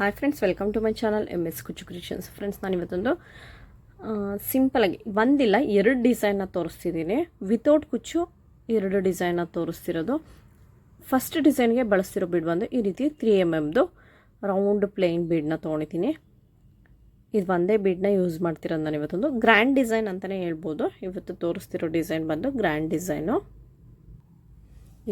Hi friends welcome to my channel M S Kuchchu creations friends ನಾನು ಇವತ್ತೊಂದು ಸಿಂಪಲಾಗಿ ಒಂದಿಲ್ಲ, ಎರಡು ಡಿಸೈನ್ನ ತೋರಿಸ್ತಿದ್ದೀನಿ. ವಿತೌಟ್ ಕುಚ್ಚು ಎರಡು ಡಿಸೈನ್ನ ತೋರಿಸ್ತಿರೋದು. ಫಸ್ಟ್ ಡಿಸೈನ್ಗೆ ಬಳಸ್ತಿರೋ ಬಿಡ್ ಬಂದು ಈ ರೀತಿ ತ್ರೀ ಎಂ ಎಮ್ದು ರೌಂಡ್ ಪ್ಲೇನ್ ಬೀಡನ್ನ ತೊಗೊಂಡಿದ್ದೀನಿ. ಇದು ಒಂದೇ ಬೀಡನ್ನ ಯೂಸ್ ಮಾಡ್ತಿರೋದು ನಾನು ಇವತ್ತೊಂದು. ಗ್ರ್ಯಾಂಡ್ ಡಿಸೈನ್ ಅಂತಲೇ ಹೇಳ್ಬೋದು. ಇವತ್ತು ತೋರಿಸ್ತಿರೋ ಡಿಸೈನ್ ಬಂದು ಗ್ರ್ಯಾಂಡ್ ಡಿಸೈನು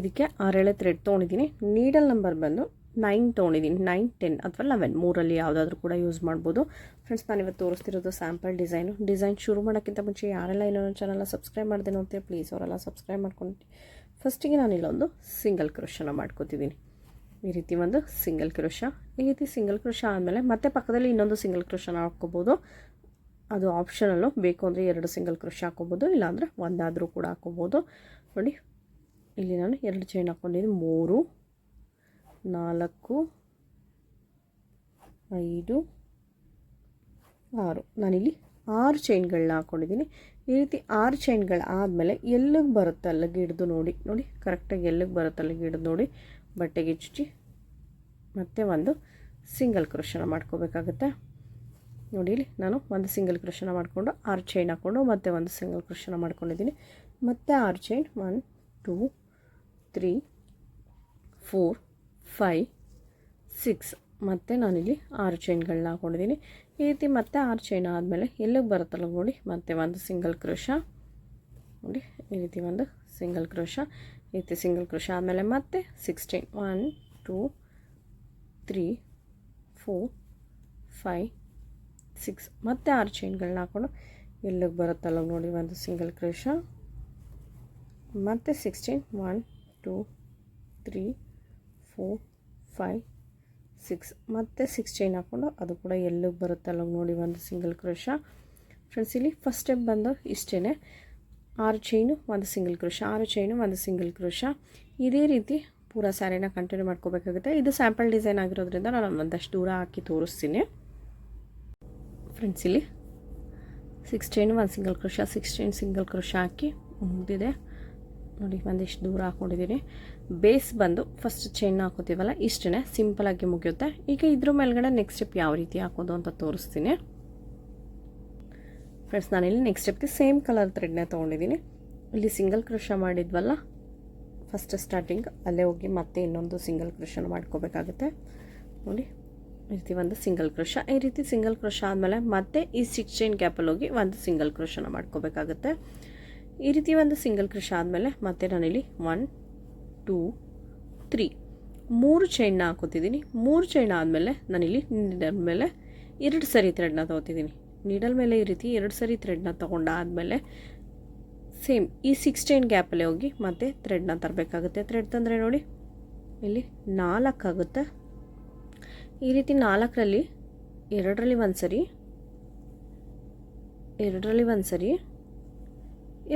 ಇದಕ್ಕೆ ಆರೇಳೆ ಥ್ರೆಡ್ ತೊಗೊಂಡಿದ್ದೀನಿ. ನೀಡಲ್ ನಂಬರ್ ಬಂದು ನೈನ್ ತೊಗೊಂಡಿದ್ದೀನಿ, ನೈನ್, ಟೆನ್ ಅಥವಾ ಲೆವೆನ್. ಮೂರಲ್ಲಿ ಯಾವುದಾದ್ರೂ ಕೂಡ ಯೂಸ್ ಮಾಡ್ಬೋದು. ಫ್ರೆಂಡ್ಸ್ ನಾನು ಇವತ್ತು ತೋರಿಸ್ತಿರೋದು ಸ್ಯಾಂಪಲ್ ಡಿಸೈನು ಡಿಸೈನ್ ಶುರು ಮಾಡೋಕ್ಕಿಂತ ಮುಂಚೆ ಯಾರೆಲ್ಲ ಇನ್ನೊಂದು ಚಾನಲ್ನ ಸಬ್ಸ್ಕ್ರೈಬ್ ಮಾಡಿದೆ ನೋಡ್ತೀವಿ ಪ್ಲೀಸ್ ಅವರೆಲ್ಲ ಸಬ್ಸ್ಕ್ರೈಬ್ ಮಾಡ್ಕೊಂಡು. ಫಸ್ಟಿಗೆ ನಾನು ಇಲ್ಲೊಂದು ಸಿಂಗಲ್ ಕ್ರೋಶನ ಮಾಡ್ಕೋತಿದ್ದೀನಿ ಈ ರೀತಿ ಒಂದು ಸಿಂಗಲ್ ಕ್ರೋಶ ಈ ರೀತಿ ಸಿಂಗಲ್ ಕ್ರೋಶ ಆದಮೇಲೆ ಮತ್ತೆ ಪಕ್ಕದಲ್ಲಿ ಇನ್ನೊಂದು ಸಿಂಗಲ್ ಕ್ರೋಶನ ಹಾಕ್ಕೋಬೋದು. ಅದು ಆಪ್ಷನಲ್ಲು ಬೇಕು ಅಂದರೆ ಎರಡು ಸಿಂಗಲ್ ಕ್ರೋಶ ಹಾಕ್ಕೋಬೋದು, ಇಲ್ಲಾಂದರೆ ಒಂದಾದರೂ ಕೂಡ ಹಾಕ್ಕೋಬೋದು. ನೋಡಿ, ಇಲ್ಲಿ ನಾನು ಎರಡು ಚೈನ್ ಹಾಕ್ಕೊಂಡಿದ್ದೀನಿ, ಮೂರು. ನಾಲ್ಕು, ಐದು, ಆರು. ನಾನಿಲ್ಲಿ ಆರು ಚೈನ್ಗಳನ್ನ ಹಾಕ್ಕೊಂಡಿದ್ದೀನಿ ಈ ರೀತಿ ಆರು ಚೈನ್ಗಳು ಆದಮೇಲೆ ಎಲ್ಲಿಗೆ ಬರುತ್ತಲ್ಲ ಗಿಡ್ದು ನೋಡಿ. ನೋಡಿ, ಕರೆಕ್ಟಾಗಿ ಎಲ್ಲಿಗೆ ಬರುತ್ತಲ್ಲ ಗಿಡ್ದು ನೋಡಿ. ಬಟ್ಟೆಗೆ ಚುಚ್ಚಿ ಮತ್ತೆ ಒಂದು ಸಿಂಗಲ್ ಕ್ರೋಶನ ಮಾಡ್ಕೋಬೇಕಾಗುತ್ತೆ. ನೋಡಿ ಇಲ್ಲಿ ನಾನು ಒಂದು ಸಿಂಗಲ್ ಕ್ರೋಶನ ಮಾಡಿಕೊಂಡು ಆರು ಚೈನ್ ಹಾಕ್ಕೊಂಡು ಮತ್ತೆ ಒಂದು ಸಿಂಗಲ್ ಕ್ರೋಶನ ಮಾಡ್ಕೊಂಡಿದ್ದೀನಿ. ಮತ್ತೆ ಆರು chain, one, two, three, four five six ಮತ್ತು ನಾನಿಲ್ಲಿ ಆರು ಚೈನ್ಗಳನ್ನ ಹಾಕೊಂಡಿದ್ದೀನಿ. ಈ ರೀತಿ ಮತ್ತೆ ಆರು ಚೈನ್ ಆದಮೇಲೆ ಎಲ್ಲಿಗೆ ಬರುತ್ತಲ್ಲ ನೋಡಿ, ಮತ್ತೆ ಒಂದು ಸಿಂಗಲ್ ಕ್ರೋಶ ನೋಡಿ, ಈ ರೀತಿ ಒಂದು ಸಿಂಗಲ್ ಕ್ರೋಶ ಈ ರೀತಿ ಸಿಂಗಲ್ ಕ್ರೋಶ ಆದಮೇಲೆ ಮತ್ತೆ six chain one two three four five six ಮತ್ತೆ ಆರು ಚೈನ್ಗಳನ್ನ ಹಾಕೊಂಡು ಎಲ್ಲಿಗೆ ಬರುತ್ತಲ್ಲ ನೋಡಿ, ಒಂದು ಸಿಂಗಲ್ ಕ್ರೋಶ ಮತ್ತು sixteen one two three four five six ಮತ್ತು ಸಿಕ್ಸ್ ಚೈನ್ ಹಾಕ್ಕೊಂಡು ಅದು ಕೂಡ ಎಲ್ಲಿಗೆ ಬರುತ್ತೆ ಅಲ್ಲಿಗೆ ನೋಡಿ ಒಂದು ಸಿಂಗಲ್ ಕ್ರೋಶ ಫ್ರೆಂಡ್ಸ್ ಇಲ್ಲಿ ಫಸ್ಟ್ ಸ್ಟೆಪ್ ಬಂದು ಇಷ್ಟೇ ಆರು ಚೈನು ಒಂದು ಸಿಂಗಲ್ ಕ್ರೋಶ ಆರು ಚೈನು ಒಂದು ಸಿಂಗಲ್ ಕ್ರೋಶ ಇದೇ ರೀತಿ ಪೂರಾ ಸ್ಯಾರಿನ ಕಂಟಿನ್ಯೂ ಮಾಡ್ಕೋಬೇಕಾಗುತ್ತೆ. ಇದು ಸ್ಯಾಂಪಲ್ ಡಿಸೈನ್ ಆಗಿರೋದ್ರಿಂದ ನಾನು ಒಂದಷ್ಟು ದೂರ ಹಾಕಿ ತೋರಿಸ್ತೀನಿ. ಫ್ರೆಂಡ್ಸ್ ಇಲ್ಲಿ ಸಿಕ್ಸ್ ಚೈನು ಒಂದು single crochet six chain single crochet ಹಾಕಿ ಮುಗಿದಿದೆ. ನೋಡಿ, ಒಂದಿಷ್ಟು ದೂರ ಹಾಕ್ಕೊಂಡಿದ್ದೀನಿ ಬೇಸ್ ಬಂದು ಫಸ್ಟ್ ಚೈನ್ ಹಾಕೋತೀವಲ್ಲ ಇಷ್ಟೇ ಸಿಂಪಲಾಗಿ ಮುಗಿಯುತ್ತೆ. ಈಗ ಇದ್ರ ಮೇಲ್ಗಡೆ ನೆಕ್ಸ್ಟ್ ಸ್ಟೆಪ್ ಯಾವ ರೀತಿ ಹಾಕೋದು ಅಂತ ತೋರಿಸ್ತೀನಿ. ಫ್ರೆಂಡ್ಸ್ ನಾನಿಲ್ಲಿ ನೆಕ್ಸ್ಟ್ ಸ್ಟೆಪ್ಗೆ ಸೇಮ್ ಕಲರ್ ಥ್ರೆಡ್ನೇ ತೊಗೊಂಡಿದ್ದೀನಿ ಇಲ್ಲಿ ಸಿಂಗಲ್ ಕೃಷ ಮಾಡಿದ್ವಲ್ಲ ಫಸ್ಟ್ ಸ್ಟಾರ್ಟಿಂಗ್ ಅಲ್ಲೇ ಹೋಗಿ ಮತ್ತೆ ಇನ್ನೊಂದು ಸಿಂಗಲ್ ಕೃಷನ ಮಾಡ್ಕೋಬೇಕಾಗುತ್ತೆ. ನೋಡಿ, ಈ ರೀತಿ ಒಂದು ಸಿಂಗಲ್ ಕೃಷ ಈ ರೀತಿ ಸಿಂಗಲ್ ಕೃಷ ಆದಮೇಲೆ ಮತ್ತೆ ಈ ಸಿಕ್ಸ್ ಚೈನ್ ಗ್ಯಾಪಲ್ಲಿ ಹೋಗಿ ಒಂದು ಸಿಂಗಲ್ ಕೃಷನ ಮಾಡ್ಕೋಬೇಕಾಗುತ್ತೆ. ಈ ರೀತಿ ಒಂದು ಸಿಂಗಲ್ ಕ್ರಿಶ್ ಆದಮೇಲೆ ಮತ್ತೆ ನಾನಿಲ್ಲಿ ಒನ್ ಟೂ ತ್ರೀ ಮೂರು ಚೈನ್ನ ಹಾಕೋತಿದ್ದೀನಿ. ಮೂರು ಚೈನ್ ಆದಮೇಲೆ ನಾನಿಲ್ಲಿ ನೀಡಲ್ ಮೇಲೆ ಎರಡು ಸರಿ ಥ್ರೆಡ್ನ ತೊಗೋತಿದ್ದೀನಿ. ನೀಡಲ್ ಮೇಲೆ ಈ ರೀತಿ ಎರಡು ಸರಿ ಥ್ರೆಡ್ನ ತೊಗೊಂಡಾದಮೇಲೆ ಸೇಮ್ ಈ ಸಿಕ್ಸ್ ಚೈನ್ ಗ್ಯಾಪಲ್ಲೇ ಹೋಗಿ ಮತ್ತೆ ಥ್ರೆಡ್ನ ತರಬೇಕಾಗುತ್ತೆ. ಥ್ರೆಡ್ ತಂದರೆ ನೋಡಿ, ಇಲ್ಲಿ ನಾಲ್ಕಾಗುತ್ತೆ ಈ ರೀತಿ ನಾಲ್ಕರಲ್ಲಿ, ಎರಡರಲ್ಲಿ ಒಂದು ಸರಿ ಎರಡರಲ್ಲಿ ಒಂದು ಸರಿ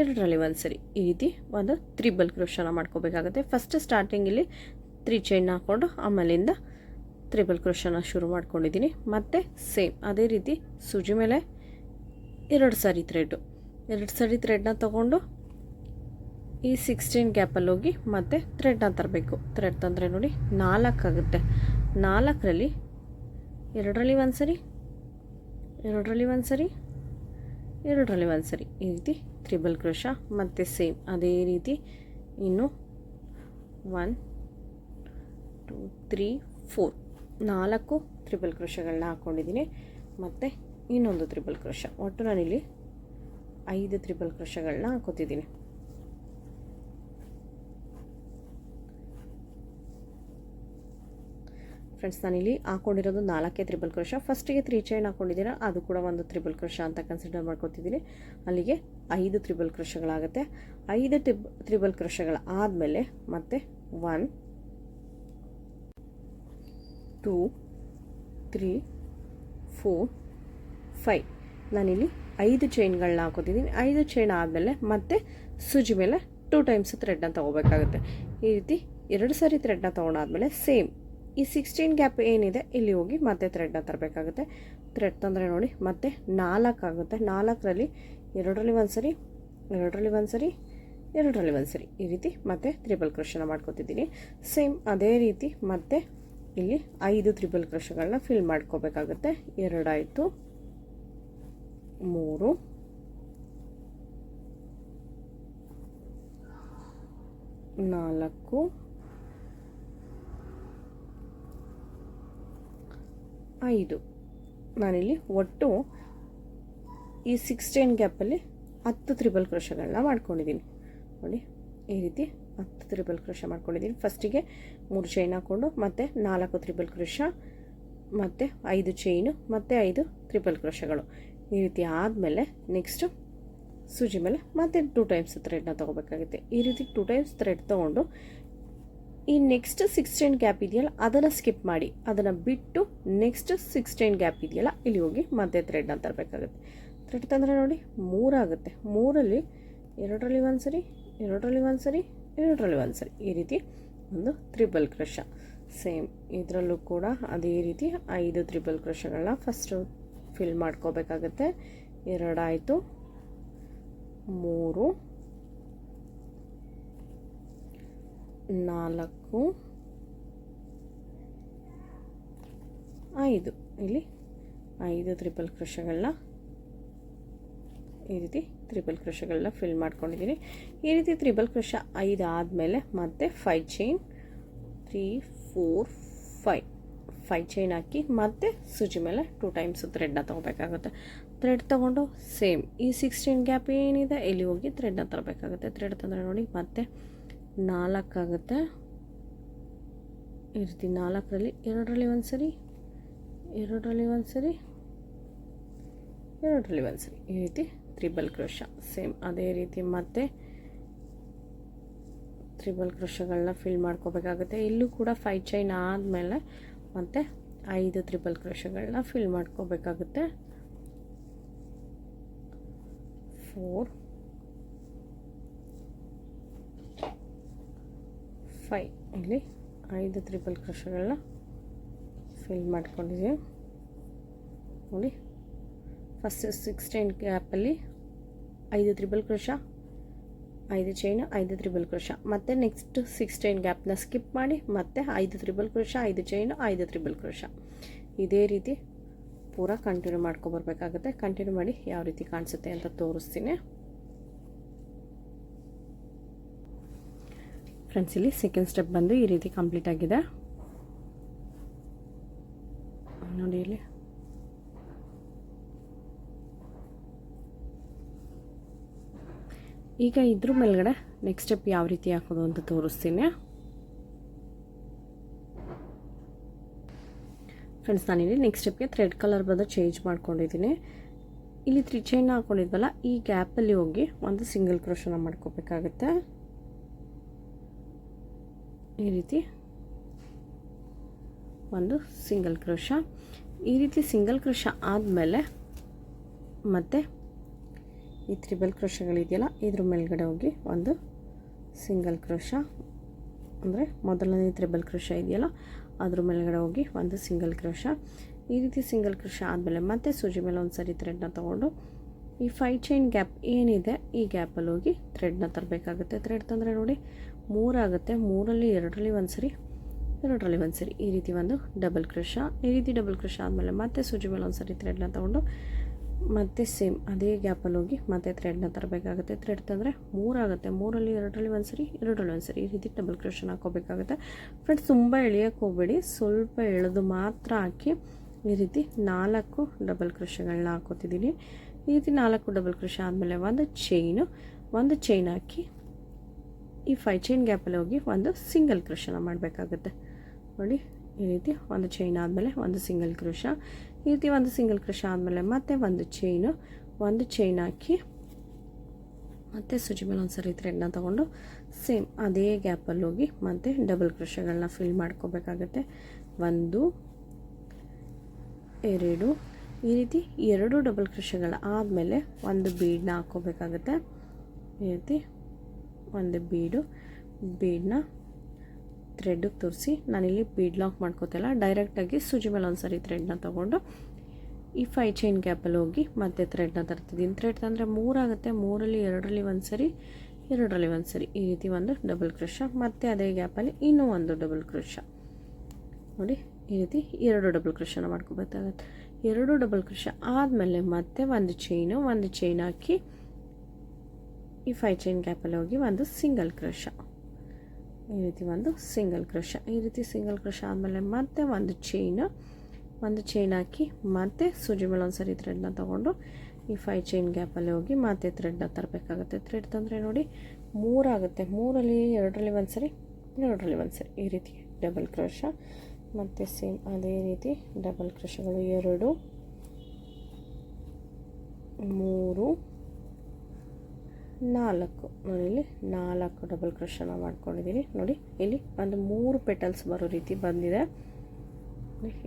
ಎರಡರಲ್ಲಿ ಒಂದು ಸರಿ ಈ ರೀತಿ ಒಂದು ತ್ರಿಬಲ್ ಕ್ರೋಶನ ಮಾಡ್ಕೋಬೇಕಾಗುತ್ತೆ. ಫಸ್ಟ್ ಸ್ಟಾರ್ಟಿಂಗಲ್ಲಿ ತ್ರೀ ಚೈನ್ ಹಾಕ್ಕೊಂಡು ಆಮೇಲಿಂದ ತ್ರಿಬಲ್ ಕ್ರೋಶನ ಶುರು ಮಾಡ್ಕೊಂಡಿದ್ದೀನಿ. ಮತ್ತು ಸೇಮ್ ಅದೇ ರೀತಿ ಸೂಜಿ ಮೇಲೆ ಎರಡು ಸಾರಿ ಥ್ರೆಡ್ಡು ಎರಡು ಸಾರಿ ಥ್ರೆಡ್ನ ತೊಗೊಂಡು ಈ ಸಿಕ್ಸ್ಟೀನ್ ಗ್ಯಾಪಲ್ಲಿ ಹೋಗಿ ಮತ್ತೆ ಥ್ರೆಡ್ನ ತರಬೇಕು. ಥ್ರೆಡ್ ತಂದರೆ ನೋಡಿ ನಾಲ್ಕಾಗುತ್ತೆ ನಾಲ್ಕರಲ್ಲಿ ಎರಡರಲ್ಲಿ ಒಂದು ಸರಿ, ಎರಡರಲ್ಲಿ ಒಂದು ಸರಿ, ಎರಡರಲ್ಲಿ ಒಂದು ಸರಿ ಈ ರೀತಿ ತ್ರಿಬಲ್ ಕ್ರೋಶ ಮತ್ತು ಸೇಮ್ ಅದೇ ರೀತಿ ಇನ್ನು ಒನ್ ಟೂ ತ್ರೀ ಫೋರ್ ನಾಲ್ಕು ತ್ರಿಬಲ್ ಕ್ರೋಶಗಳನ್ನ ಹಾಕ್ಕೊಂಡಿದ್ದೀನಿ ಮತ್ತು ಇನ್ನೊಂದು ತ್ರಿಬಲ್ ಕ್ರೋಶ. ಒಟ್ಟು ನಾನಿಲ್ಲಿ ಐದು ತ್ರಿಬಲ್ ಕ್ರೋಶಗಳನ್ನ ಹಾಕೋತಿದ್ದೀನಿ. ಫ್ರೆಂಡ್ಸ್ ನಾನಿಲ್ಲಿ ಹಾಕೊಂಡಿರೋದು ನಾಲ್ಕೇ ತ್ರಿಬಲ್ ಕ್ರೋಶ. ಫಸ್ಟಿಗೆ ತ್ರೀ ಚೈನ್ ಹಾಕೊಂಡಿದ್ದೀರಾ? ಅದು ಕೂಡ ಒಂದು ತ್ರಿಬಲ್ ಕ್ರೋಶ ಅಂತ ಕನ್ಸಿಡರ್ ಮಾಡ್ಕೊತಿದ್ದೀನಿ. ಅಲ್ಲಿಗೆ ಐದು ತ್ರಿಬಲ್ ಕ್ರೋಶಗಳಾಗುತ್ತೆ ಐದು ಟಿಬ್ ತ್ರಿಬಲ್ ಕ್ರೋಶಗಳ ಆದಮೇಲೆ ಮತ್ತೆ one two three four five ನಾನಿಲ್ಲಿ ಐದು ಚೈನ್ಗಳನ್ನ ಹಾಕೋತಿದ್ದೀನಿ ಐದು ಚೈನ್ ಆದಮೇಲೆ ಮತ್ತೆ ಸೂಜಿ ಮೇಲೆ ಟೂ ಟೈಮ್ಸ್ ಥ್ರೆಡ್ನ ತೊಗೋಬೇಕಾಗುತ್ತೆ. ಈ ರೀತಿ ಎರಡು ಸಾರಿ ಥ್ರೆಡ್ನ ತೊಗೊಂಡಾದ್ಮೇಲೆ ಸೇಮ್ ಈ ಸಿಕ್ಸ್ಟೀನ್ ಗ್ಯಾಪ್ ಏನಿದೆ, ಇಲ್ಲಿ ಹೋಗಿ ಮತ್ತೆ ಥ್ರೆಡ್ನ ತರಬೇಕಾಗುತ್ತೆ. ಥ್ರೆಡ್ ತಂದರೆ ನೋಡಿ ಮತ್ತೆ ನಾಲ್ಕಾಗುತ್ತೆ. ನಾಲ್ಕರಲ್ಲಿ ಎರಡರಲ್ಲಿ ಒಂದು ಸರಿ, ಎರಡರಲ್ಲಿ ಒಂದು ಸರಿ, ಎರಡರಲ್ಲಿ ಒಂದು ಸರಿ. ಈ ರೀತಿ ಮತ್ತೆ ತ್ರಿಬಲ್ ಕ್ರೋಶನ ಮಾಡ್ಕೋತಿದ್ದೀನಿ. ಸೇಮ್ ಅದೇ ರೀತಿ ಮತ್ತೆ ಇಲ್ಲಿ ಐದು ತ್ರಿಬಲ್ ಕ್ರೋಶಗಳನ್ನ ಫಿಲ್ ಮಾಡ್ಕೋಬೇಕಾಗುತ್ತೆ. ಎರಡಾಯಿತು, ಮೂರು, ನಾಲ್ಕು, ಐದು. ನಾನಿಲ್ಲಿ ಒಟ್ಟು ಈ ಸಿಕ್ಸ್ಟೀನ್ ಗ್ಯಾಪಲ್ಲಿ ಹತ್ತು ತ್ರಿಬಲ್ ಕ್ರೋಶಗಳನ್ನ ಮಾಡ್ಕೊಂಡಿದ್ದೀನಿ ನೋಡಿ, ಈ ರೀತಿ ಹತ್ತು ತ್ರಿಬಲ್ ಕ್ರೋಶ ಮಾಡ್ಕೊಂಡಿದ್ದೀನಿ ಫಸ್ಟಿಗೆ ಮೂರು ಚೈನ್ ಹಾಕ್ಕೊಂಡು ಮತ್ತು ನಾಲ್ಕು ತ್ರಿಬಲ್ ಕ್ರೋಶ ಮತ್ತು ಐದು ಚೈನು ಮತ್ತು ಐದು ತ್ರಿಬಲ್ ಕ್ರೋಶಗಳು ಈ ರೀತಿ ಆದಮೇಲೆ ನೆಕ್ಸ್ಟು ಸೂಜಿ ಮೇಲೆ ಮತ್ತೆ ಟೂ ಟೈಮ್ಸ್ ಥ್ರೆಡ್ನ ತೊಗೋಬೇಕಾಗುತ್ತೆ. ಈ ರೀತಿ ಟೂ ಟೈಮ್ಸ್ ಥ್ರೆಡ್ ತೊಗೊಂಡು, ಈ ನೆಕ್ಸ್ಟ್ ಸಿಕ್ಸ್ಟೀನ್ ಗ್ಯಾಪ್ ಇದೆಯಲ್ಲ, ಅದನ್ನು ಸ್ಕಿಪ್ ಮಾಡಿ. ಅದನ್ನು ಬಿಟ್ಟು ನೆಕ್ಸ್ಟ್ ಸಿಕ್ಸ್ಟೀನ್ ಗ್ಯಾಪ್ ಇದೆಯಲ್ಲ, ಇಲ್ಲಿ ಹೋಗಿ ಮತ್ತೆ ಥ್ರೆಡ್ನ ತರಬೇಕಾಗುತ್ತೆ. ಥ್ರೆಡ್ ಅಂದರೆ ನೋಡಿ ಮೂರಾಗುತ್ತೆ ಮೂರಲ್ಲಿ ಎರಡರಲ್ಲಿ ಒಂದು ಸರಿ, ಎರಡರಲ್ಲಿ ಒಂದು ಸರಿ, ಎರಡರಲ್ಲಿ ಒಂದು ಸರಿ. ಈ ರೀತಿ ಒಂದು ತ್ರಿಬಲ್ ಕ್ರಶ ಸೇಮ್ ಇದರಲ್ಲೂ ಕೂಡ ಅದೇ ರೀತಿ ಐದು ತ್ರಿಬಲ್ ಕ್ರಶಗಳನ್ನ ಫಸ್ಟು ಫಿಲ್ ಮಾಡ್ಕೋಬೇಕಾಗತ್ತೆ. ಎರಡಾಯಿತು ಮೂರು, ನಾಲ್ಕು, ಐದು. ಇಲ್ಲಿ ಐದು ತ್ರಿಬಲ್ ಕ್ರಶಗಳನ್ನ ಈ ರೀತಿ ತ್ರಿಬಲ್ ಕ್ರಶಗಳನ್ನ ಫಿಲ್ ಮಾಡ್ಕೊಂಡಿದ್ದೀನಿ ಈ ರೀತಿ ತ್ರಿಬಲ್ ಕ್ರೋಶ ಐದು ಆದಮೇಲೆ ಮತ್ತೆ five chain three four five five chain ಹಾಕಿ ಮತ್ತೆ ಸೂಜಿ ಮೇಲೆ ಟೂ ಟೈಮ್ಸ್ ಥ್ರೆಡ್ನ ತೊಗೋಬೇಕಾಗುತ್ತೆ. ಥ್ರೆಡ್ ತೊಗೊಂಡು ಸೇಮ್ ಈ ಸಿಕ್ಸ್ಟೀನ್ ಗ್ಯಾಪ್ ಏನಿದೆ ಇಲ್ಲಿ ಹೋಗಿ ಥ್ರೆಡ್ನ ತರಬೇಕಾಗುತ್ತೆ. ಥ್ರೆಡ್ ತಂದರೆ ನೋಡಿ ಮತ್ತೆ ನಾಲ್ಕಾಗುತ್ತೆ ಈ ರೀತಿ ನಾಲ್ಕರಲ್ಲಿ ಎರಡರಲ್ಲಿ ಒಂದು ಸರಿ ಎರಡರಲ್ಲಿ ಒಂದು ಸರಿ ಎರಡರಲ್ಲಿ ಒಂದು ಸರಿ ಈ ರೀತಿ ತ್ರಿಬಲ್ ಕ್ರೋಶ. ಸೇಮ್ ಅದೇ ರೀತಿ ಮತ್ತೆ ತ್ರಿಬಲ್ ಕ್ರೋಶಗಳನ್ನ ಫಿಲ್ ಮಾಡ್ಕೋಬೇಕಾಗುತ್ತೆ. ಇಲ್ಲೂ ಕೂಡ ಫೈ ಚೈನ್ ಆದಮೇಲೆ ಮತ್ತೆ ಐದು ತ್ರಿಬಲ್ ಕ್ರೋಶಗಳನ್ನ ಫಿಲ್ ಮಾಡ್ಕೋಬೇಕಾಗುತ್ತೆ. ಫೋರ್ ಫೈ ಇಲ್ಲಿ ಐದು ತ್ರಿಬಲ್ ಕ್ರೋಶಗಳನ್ನ ಫಿಲ್ ಮಾಡ್ಕೊಂಡಿದ್ದೀವಿ. ನೋಡಿ ಫಸ್ಟ್ ಸಿಕ್ಸ್ಟೀನ್ ಗ್ಯಾಪಲ್ಲಿ ಐದು ತ್ರಿಬಲ್ ಕ್ರೋಶ, ಐದು ಚೈನು ಐದು ತ್ರಿಬಲ್ ಕ್ರೋಶ. ಮತ್ತು ನೆಕ್ಸ್ಟ್ ಸಿಕ್ಸ್ಟೀನ್ ಗ್ಯಾಪ್ನ ಸ್ಕಿಪ್ ಮಾಡಿ, ಮತ್ತೆ ಐದು ತ್ರಿಬಲ್ ಕ್ರೋಶ, ಐದು ಚೈನು ಐದು ತ್ರಿಬಲ್ ಕ್ರೋಶ. ಇದೇ ರೀತಿ ಪೂರ ಕಂಟಿನ್ಯೂ ಮಾಡ್ಕೊಬರ್ಬೇಕಾಗುತ್ತೆ ಕಂಟಿನ್ಯೂ ಮಾಡಿ ಯಾವ ರೀತಿ ಕಾಣಿಸುತ್ತೆ ಅಂತ ತೋರಿಸ್ತೀನಿ. ಫ್ರೆಂಡ್ಸ್ ಇಲ್ಲಿ ಸೆಕೆಂಡ್ ಸ್ಟೆಪ್ ಬಂದು ಈ ರೀತಿ ಕಂಪ್ಲೀಟ್ ಆಗಿದೆ. ನೋಡಿ ಇಲ್ಲಿ. ಈಗ ಇದ್ರ ಮೇಲ್ಗಡೆ ನೆಕ್ಸ್ಟ್ ಸ್ಟೆಪ್ ಯಾವ ರೀತಿ ಹಾಕೋದು ಅಂತ ತೋರಿಸ್ತೀನಿ. ಫ್ರೆಂಡ್ಸ್ ನಾನಿಲ್ಲಿ ನೆಕ್ಸ್ಟ್ ಸ್ಟೆಪ್ಗೆ ಥ್ರೆಡ್ ಕಲರ್ ಬಂದು ಚೇಂಜ್ ಮಾಡ್ಕೊಂಡಿದ್ದೀನಿ. ಇಲ್ಲಿ ತ್ರೀ ಚೈನ್ ಹಾಕೊಂಡಿದ್ವಲ್ಲ, ಈ ಗ್ಯಾಪಲ್ಲಿ ಹೋಗಿ ಒಂದು ಸಿಂಗಲ್ ಕ್ರೋಶನ ಮಾಡ್ಕೋಬೇಕಾಗತ್ತೆ. ಈ ರೀತಿ ಒಂದು ಸಿಂಗಲ್ ಕ್ರೋಶ ಈ ರೀತಿ ಸಿಂಗಲ್ ಕ್ರೋಶ ಆದಮೇಲೆ ಮತ್ತು ಈ ತ್ರಿಬಲ್ ಕ್ರೋಶಗಳಿದೆಯಲ್ಲ ಇದ್ರ ಮೇಲ್ಗಡೆ ಹೋಗಿ ಒಂದು ಸಿಂಗಲ್ ಕ್ರೋಶ. ಅಂದರೆ ಮೊದಲನೇ ತ್ರಿಬಲ್ ಕ್ರೋಶ ಇದೆಯಲ್ಲ, ಅದ್ರ ಮೇಲ್ಗಡೆ ಹೋಗಿ ಒಂದು ಸಿಂಗಲ್ ಕ್ರೋಶ. ಈ ರೀತಿ ಸಿಂಗಲ್ ಕ್ರೋಶ ಆದಮೇಲೆ ಮತ್ತೆ ಸೂಜಿ ಮೇಲೆ ಒಂದು ಸರಿ ಥ್ರೆಡ್ನ ತೊಗೊಂಡು ಈ ಫೈ ಚೈನ್ ಗ್ಯಾಪ್ ಏನಿದೆ, ಈ ಗ್ಯಾಪಲ್ಲಿ ಹೋಗಿ ಥ್ರೆಡ್ನ ತರಬೇಕಾಗುತ್ತೆ. ಥ್ರೆಡ್ ತಂದರೆ ನೋಡಿ ಮೂರಾಗುತ್ತೆ ಮೂರಲ್ಲಿ ಎರಡರಲ್ಲಿ ಒಂದು ಸರಿ ಎರಡರಲ್ಲಿ ಒಂದು ಸರಿ ಈ ರೀತಿ ಒಂದು ಡಬಲ್ ಕ್ರೋಶ ಈ ರೀತಿ ಡಬಲ್ ಕ್ರೋಶ ಆದಮೇಲೆ ಮತ್ತೆ ಸೂಜಿ ಮೇಲೆ ಒಂದು ಸರಿ ಥ್ರೆಡ್ನ ತೊಗೊಂಡು ಮತ್ತೆ ಸೇಮ್ ಅದೇ ಗ್ಯಾಪಲ್ಲಿ ಹೋಗಿ ಮತ್ತೆ ಥ್ರೆಡ್ನ ತರಬೇಕಾಗುತ್ತೆ. ಥ್ರೆಡ್ ತಂದರೆ ಮೂರಾಗುತ್ತೆ ಮೂರಲ್ಲಿ, ಎರಡರಲ್ಲಿ ಒಂದು ಸರಿ ಎರಡರಲ್ಲಿ ಒಂದು ಸರಿ ಈ ರೀತಿ ಡಬಲ್ ಕ್ರೋಷನ್ ಹಾಕೋಬೇಕಾಗುತ್ತೆ ಫ್ರೆಂಡ್ಸ್ ತುಂಬ ಎಳೆಯೋಕ್ಕೆ ಹೋಗಬೇಡಿ. ಸ್ವಲ್ಪ ಎಳೆದು ಮಾತ್ರ ಹಾಕಿ ಈ ರೀತಿ ನಾಲ್ಕು ಡಬಲ್ ಕ್ರೋಷಗಳನ್ನ ಹಾಕೋತಿದ್ದೀನಿ ಈ ರೀತಿ ನಾಲ್ಕು ಡಬಲ್ ಕ್ರೋಶ ಆದಮೇಲೆ ಒಂದು ಚೈನು ಒಂದು ಚೈನ್ ಹಾಕಿ ಈ ಫೈ ಚೈನ್ ಗ್ಯಾಪಲ್ಲಿ ಹೋಗಿ ಒಂದು ಸಿಂಗಲ್ ಕ್ರೋಷನ ಮಾಡಬೇಕಾಗುತ್ತೆ. ನೋಡಿ ಈ ರೀತಿ ಒಂದು ಚೈನ್ ಆದಮೇಲೆ ಒಂದು ಸಿಂಗಲ್ ಕ್ರೋಶ ಈ ರೀತಿ ಒಂದು ಸಿಂಗಲ್ ಕ್ರೋಶ ಆದಮೇಲೆ ಮತ್ತೆ ಒಂದು ಚೈನು ಒಂದು ಚೈನ್ ಹಾಕಿ ಮತ್ತೆ ಸುಜಿ ಮೇಲೆ ಒಂದು ಸರಿ ಥ್ರೆಡ್ನ ತೊಗೊಂಡು ಸೇಮ್ ಅದೇ ಗ್ಯಾಪಲ್ಲಿ ಹೋಗಿ ಮತ್ತೆ ಡಬಲ್ ಕ್ರೋಶಗಳನ್ನ ಫಿಲ್ ಮಾಡ್ಕೋಬೇಕಾಗತ್ತೆ. ಒಂದು, ಎರಡು, ಈ ರೀತಿ ಎರಡು ಡಬಲ್ ಕ್ರೋಶಗಳ ಆದಮೇಲೆ ಒಂದು ಬೀಡನ್ನ ಹಾಕ್ಕೋಬೇಕಾಗತ್ತೆ. ಈ ರೀತಿ ಒಂದು ಬೀಡು ಬೀಡನ್ನ ಥ್ರೆಡ್ಗೆ ತೋರಿಸಿ, ನಾನಿಲ್ಲಿ ಬೀಡ್ ಲಾಕ್ ಮಾಡ್ಕೋತಿಲ್ಲ ಡೈರೆಕ್ಟಾಗಿ ಸೂಜಿ ಮೇಲೆ ಒಂದು ಸರಿ ಥ್ರೆಡ್ನ ತೊಗೊಂಡು, ಈ ಫೈ ಚೈನ್ ಗ್ಯಾಪಲ್ಲಿ ಹೋಗಿ ಮತ್ತೆ ಥ್ರೆಡ್ನ ತರ್ತಿದ್ದೀನಿ ಥ್ರೆಡ್ ತಂದರೆ ಮೂರಾಗುತ್ತೆ ಮೂರಲ್ಲಿ ಎರಡರಲ್ಲಿ ಒಂದು ಸರಿ, ಎರಡರಲ್ಲಿ ಒಂದು ಸರಿ. ಈ ರೀತಿ ಒಂದು ಡಬಲ್ ಕ್ರೋಶ ಮತ್ತು ಅದೇ ಗ್ಯಾಪಲ್ಲಿ ಇನ್ನೂ ಒಂದು ಡಬಲ್ ಕ್ರೋಶ ನೋಡಿ, ಈ ರೀತಿ ಎರಡು ಡಬಲ್ ಕ್ರೋಶನ ಮಾಡ್ಕೋಬೇಕಾಗತ್ತೆ ಎರಡು ಡಬಲ್ ಕ್ರೋಶ ಆದಮೇಲೆ ಮತ್ತೆ ಒಂದು ಚೈನು ಒಂದು ಚೈನ್ ಹಾಕಿ ಈ ಫೈ ಚೈನ್ ಗ್ಯಾಪಲ್ಲಿ ಹೋಗಿ ಒಂದು ಸಿಂಗಲ್ ಕ್ರೋಶ ಈ ರೀತಿ ಒಂದು ಸಿಂಗಲ್ ಕ್ರೋಶ. ಈ ರೀತಿ ಸಿಂಗಲ್ ಕ್ರೋಶ ಆದಮೇಲೆ ಮತ್ತೆ ಒಂದು ಚೈನ್ ಒಂದು ಚೈನ್ ಹಾಕಿ ಮತ್ತೆ ಸೂಜಿ ಮೇಲೆ ಒಂದು ಸರಿ ಥ್ರೆಡ್ನ ತೊಗೊಂಡು ಈ ಫೈ ಚೈನ್ ಗ್ಯಾಪಲ್ಲಿ ಹೋಗಿ ಮತ್ತೆ ಥ್ರೆಡ್ನ ತರಬೇಕಾಗುತ್ತೆ. ಥ್ರೆಡ್ ತಂದರೆ ನೋಡಿ ಮೂರಾಗುತ್ತೆ. ಮೂರಲ್ಲಿ, ಎರಡರಲ್ಲಿ ಒಂದು ಸರಿ, ಎರಡರಲ್ಲಿ ಒಂದು ಸರಿ. ಈ ರೀತಿ ಡಬಲ್ ಕ್ರೋಶ ಮತ್ತು ಸೇಮ್ ಅದೇ ರೀತಿ ಡಬಲ್ ಕ್ರೋಶಗಳು ಎರಡು, ಮೂರು ನಾಲ್ಕು. ನೋಡಿ ಇಲ್ಲಿ ನಾಲ್ಕು ಡಬಲ್ ಕ್ರೋಶನ ಮಾಡ್ಕೊಂಡಿದ್ದೀನಿ ನೋಡಿ, ಇಲ್ಲಿ ಒಂದು ಮೂರು ಪೆಟಲ್ಸ್ ಬರೋ ರೀತಿ ಬಂದಿದೆ.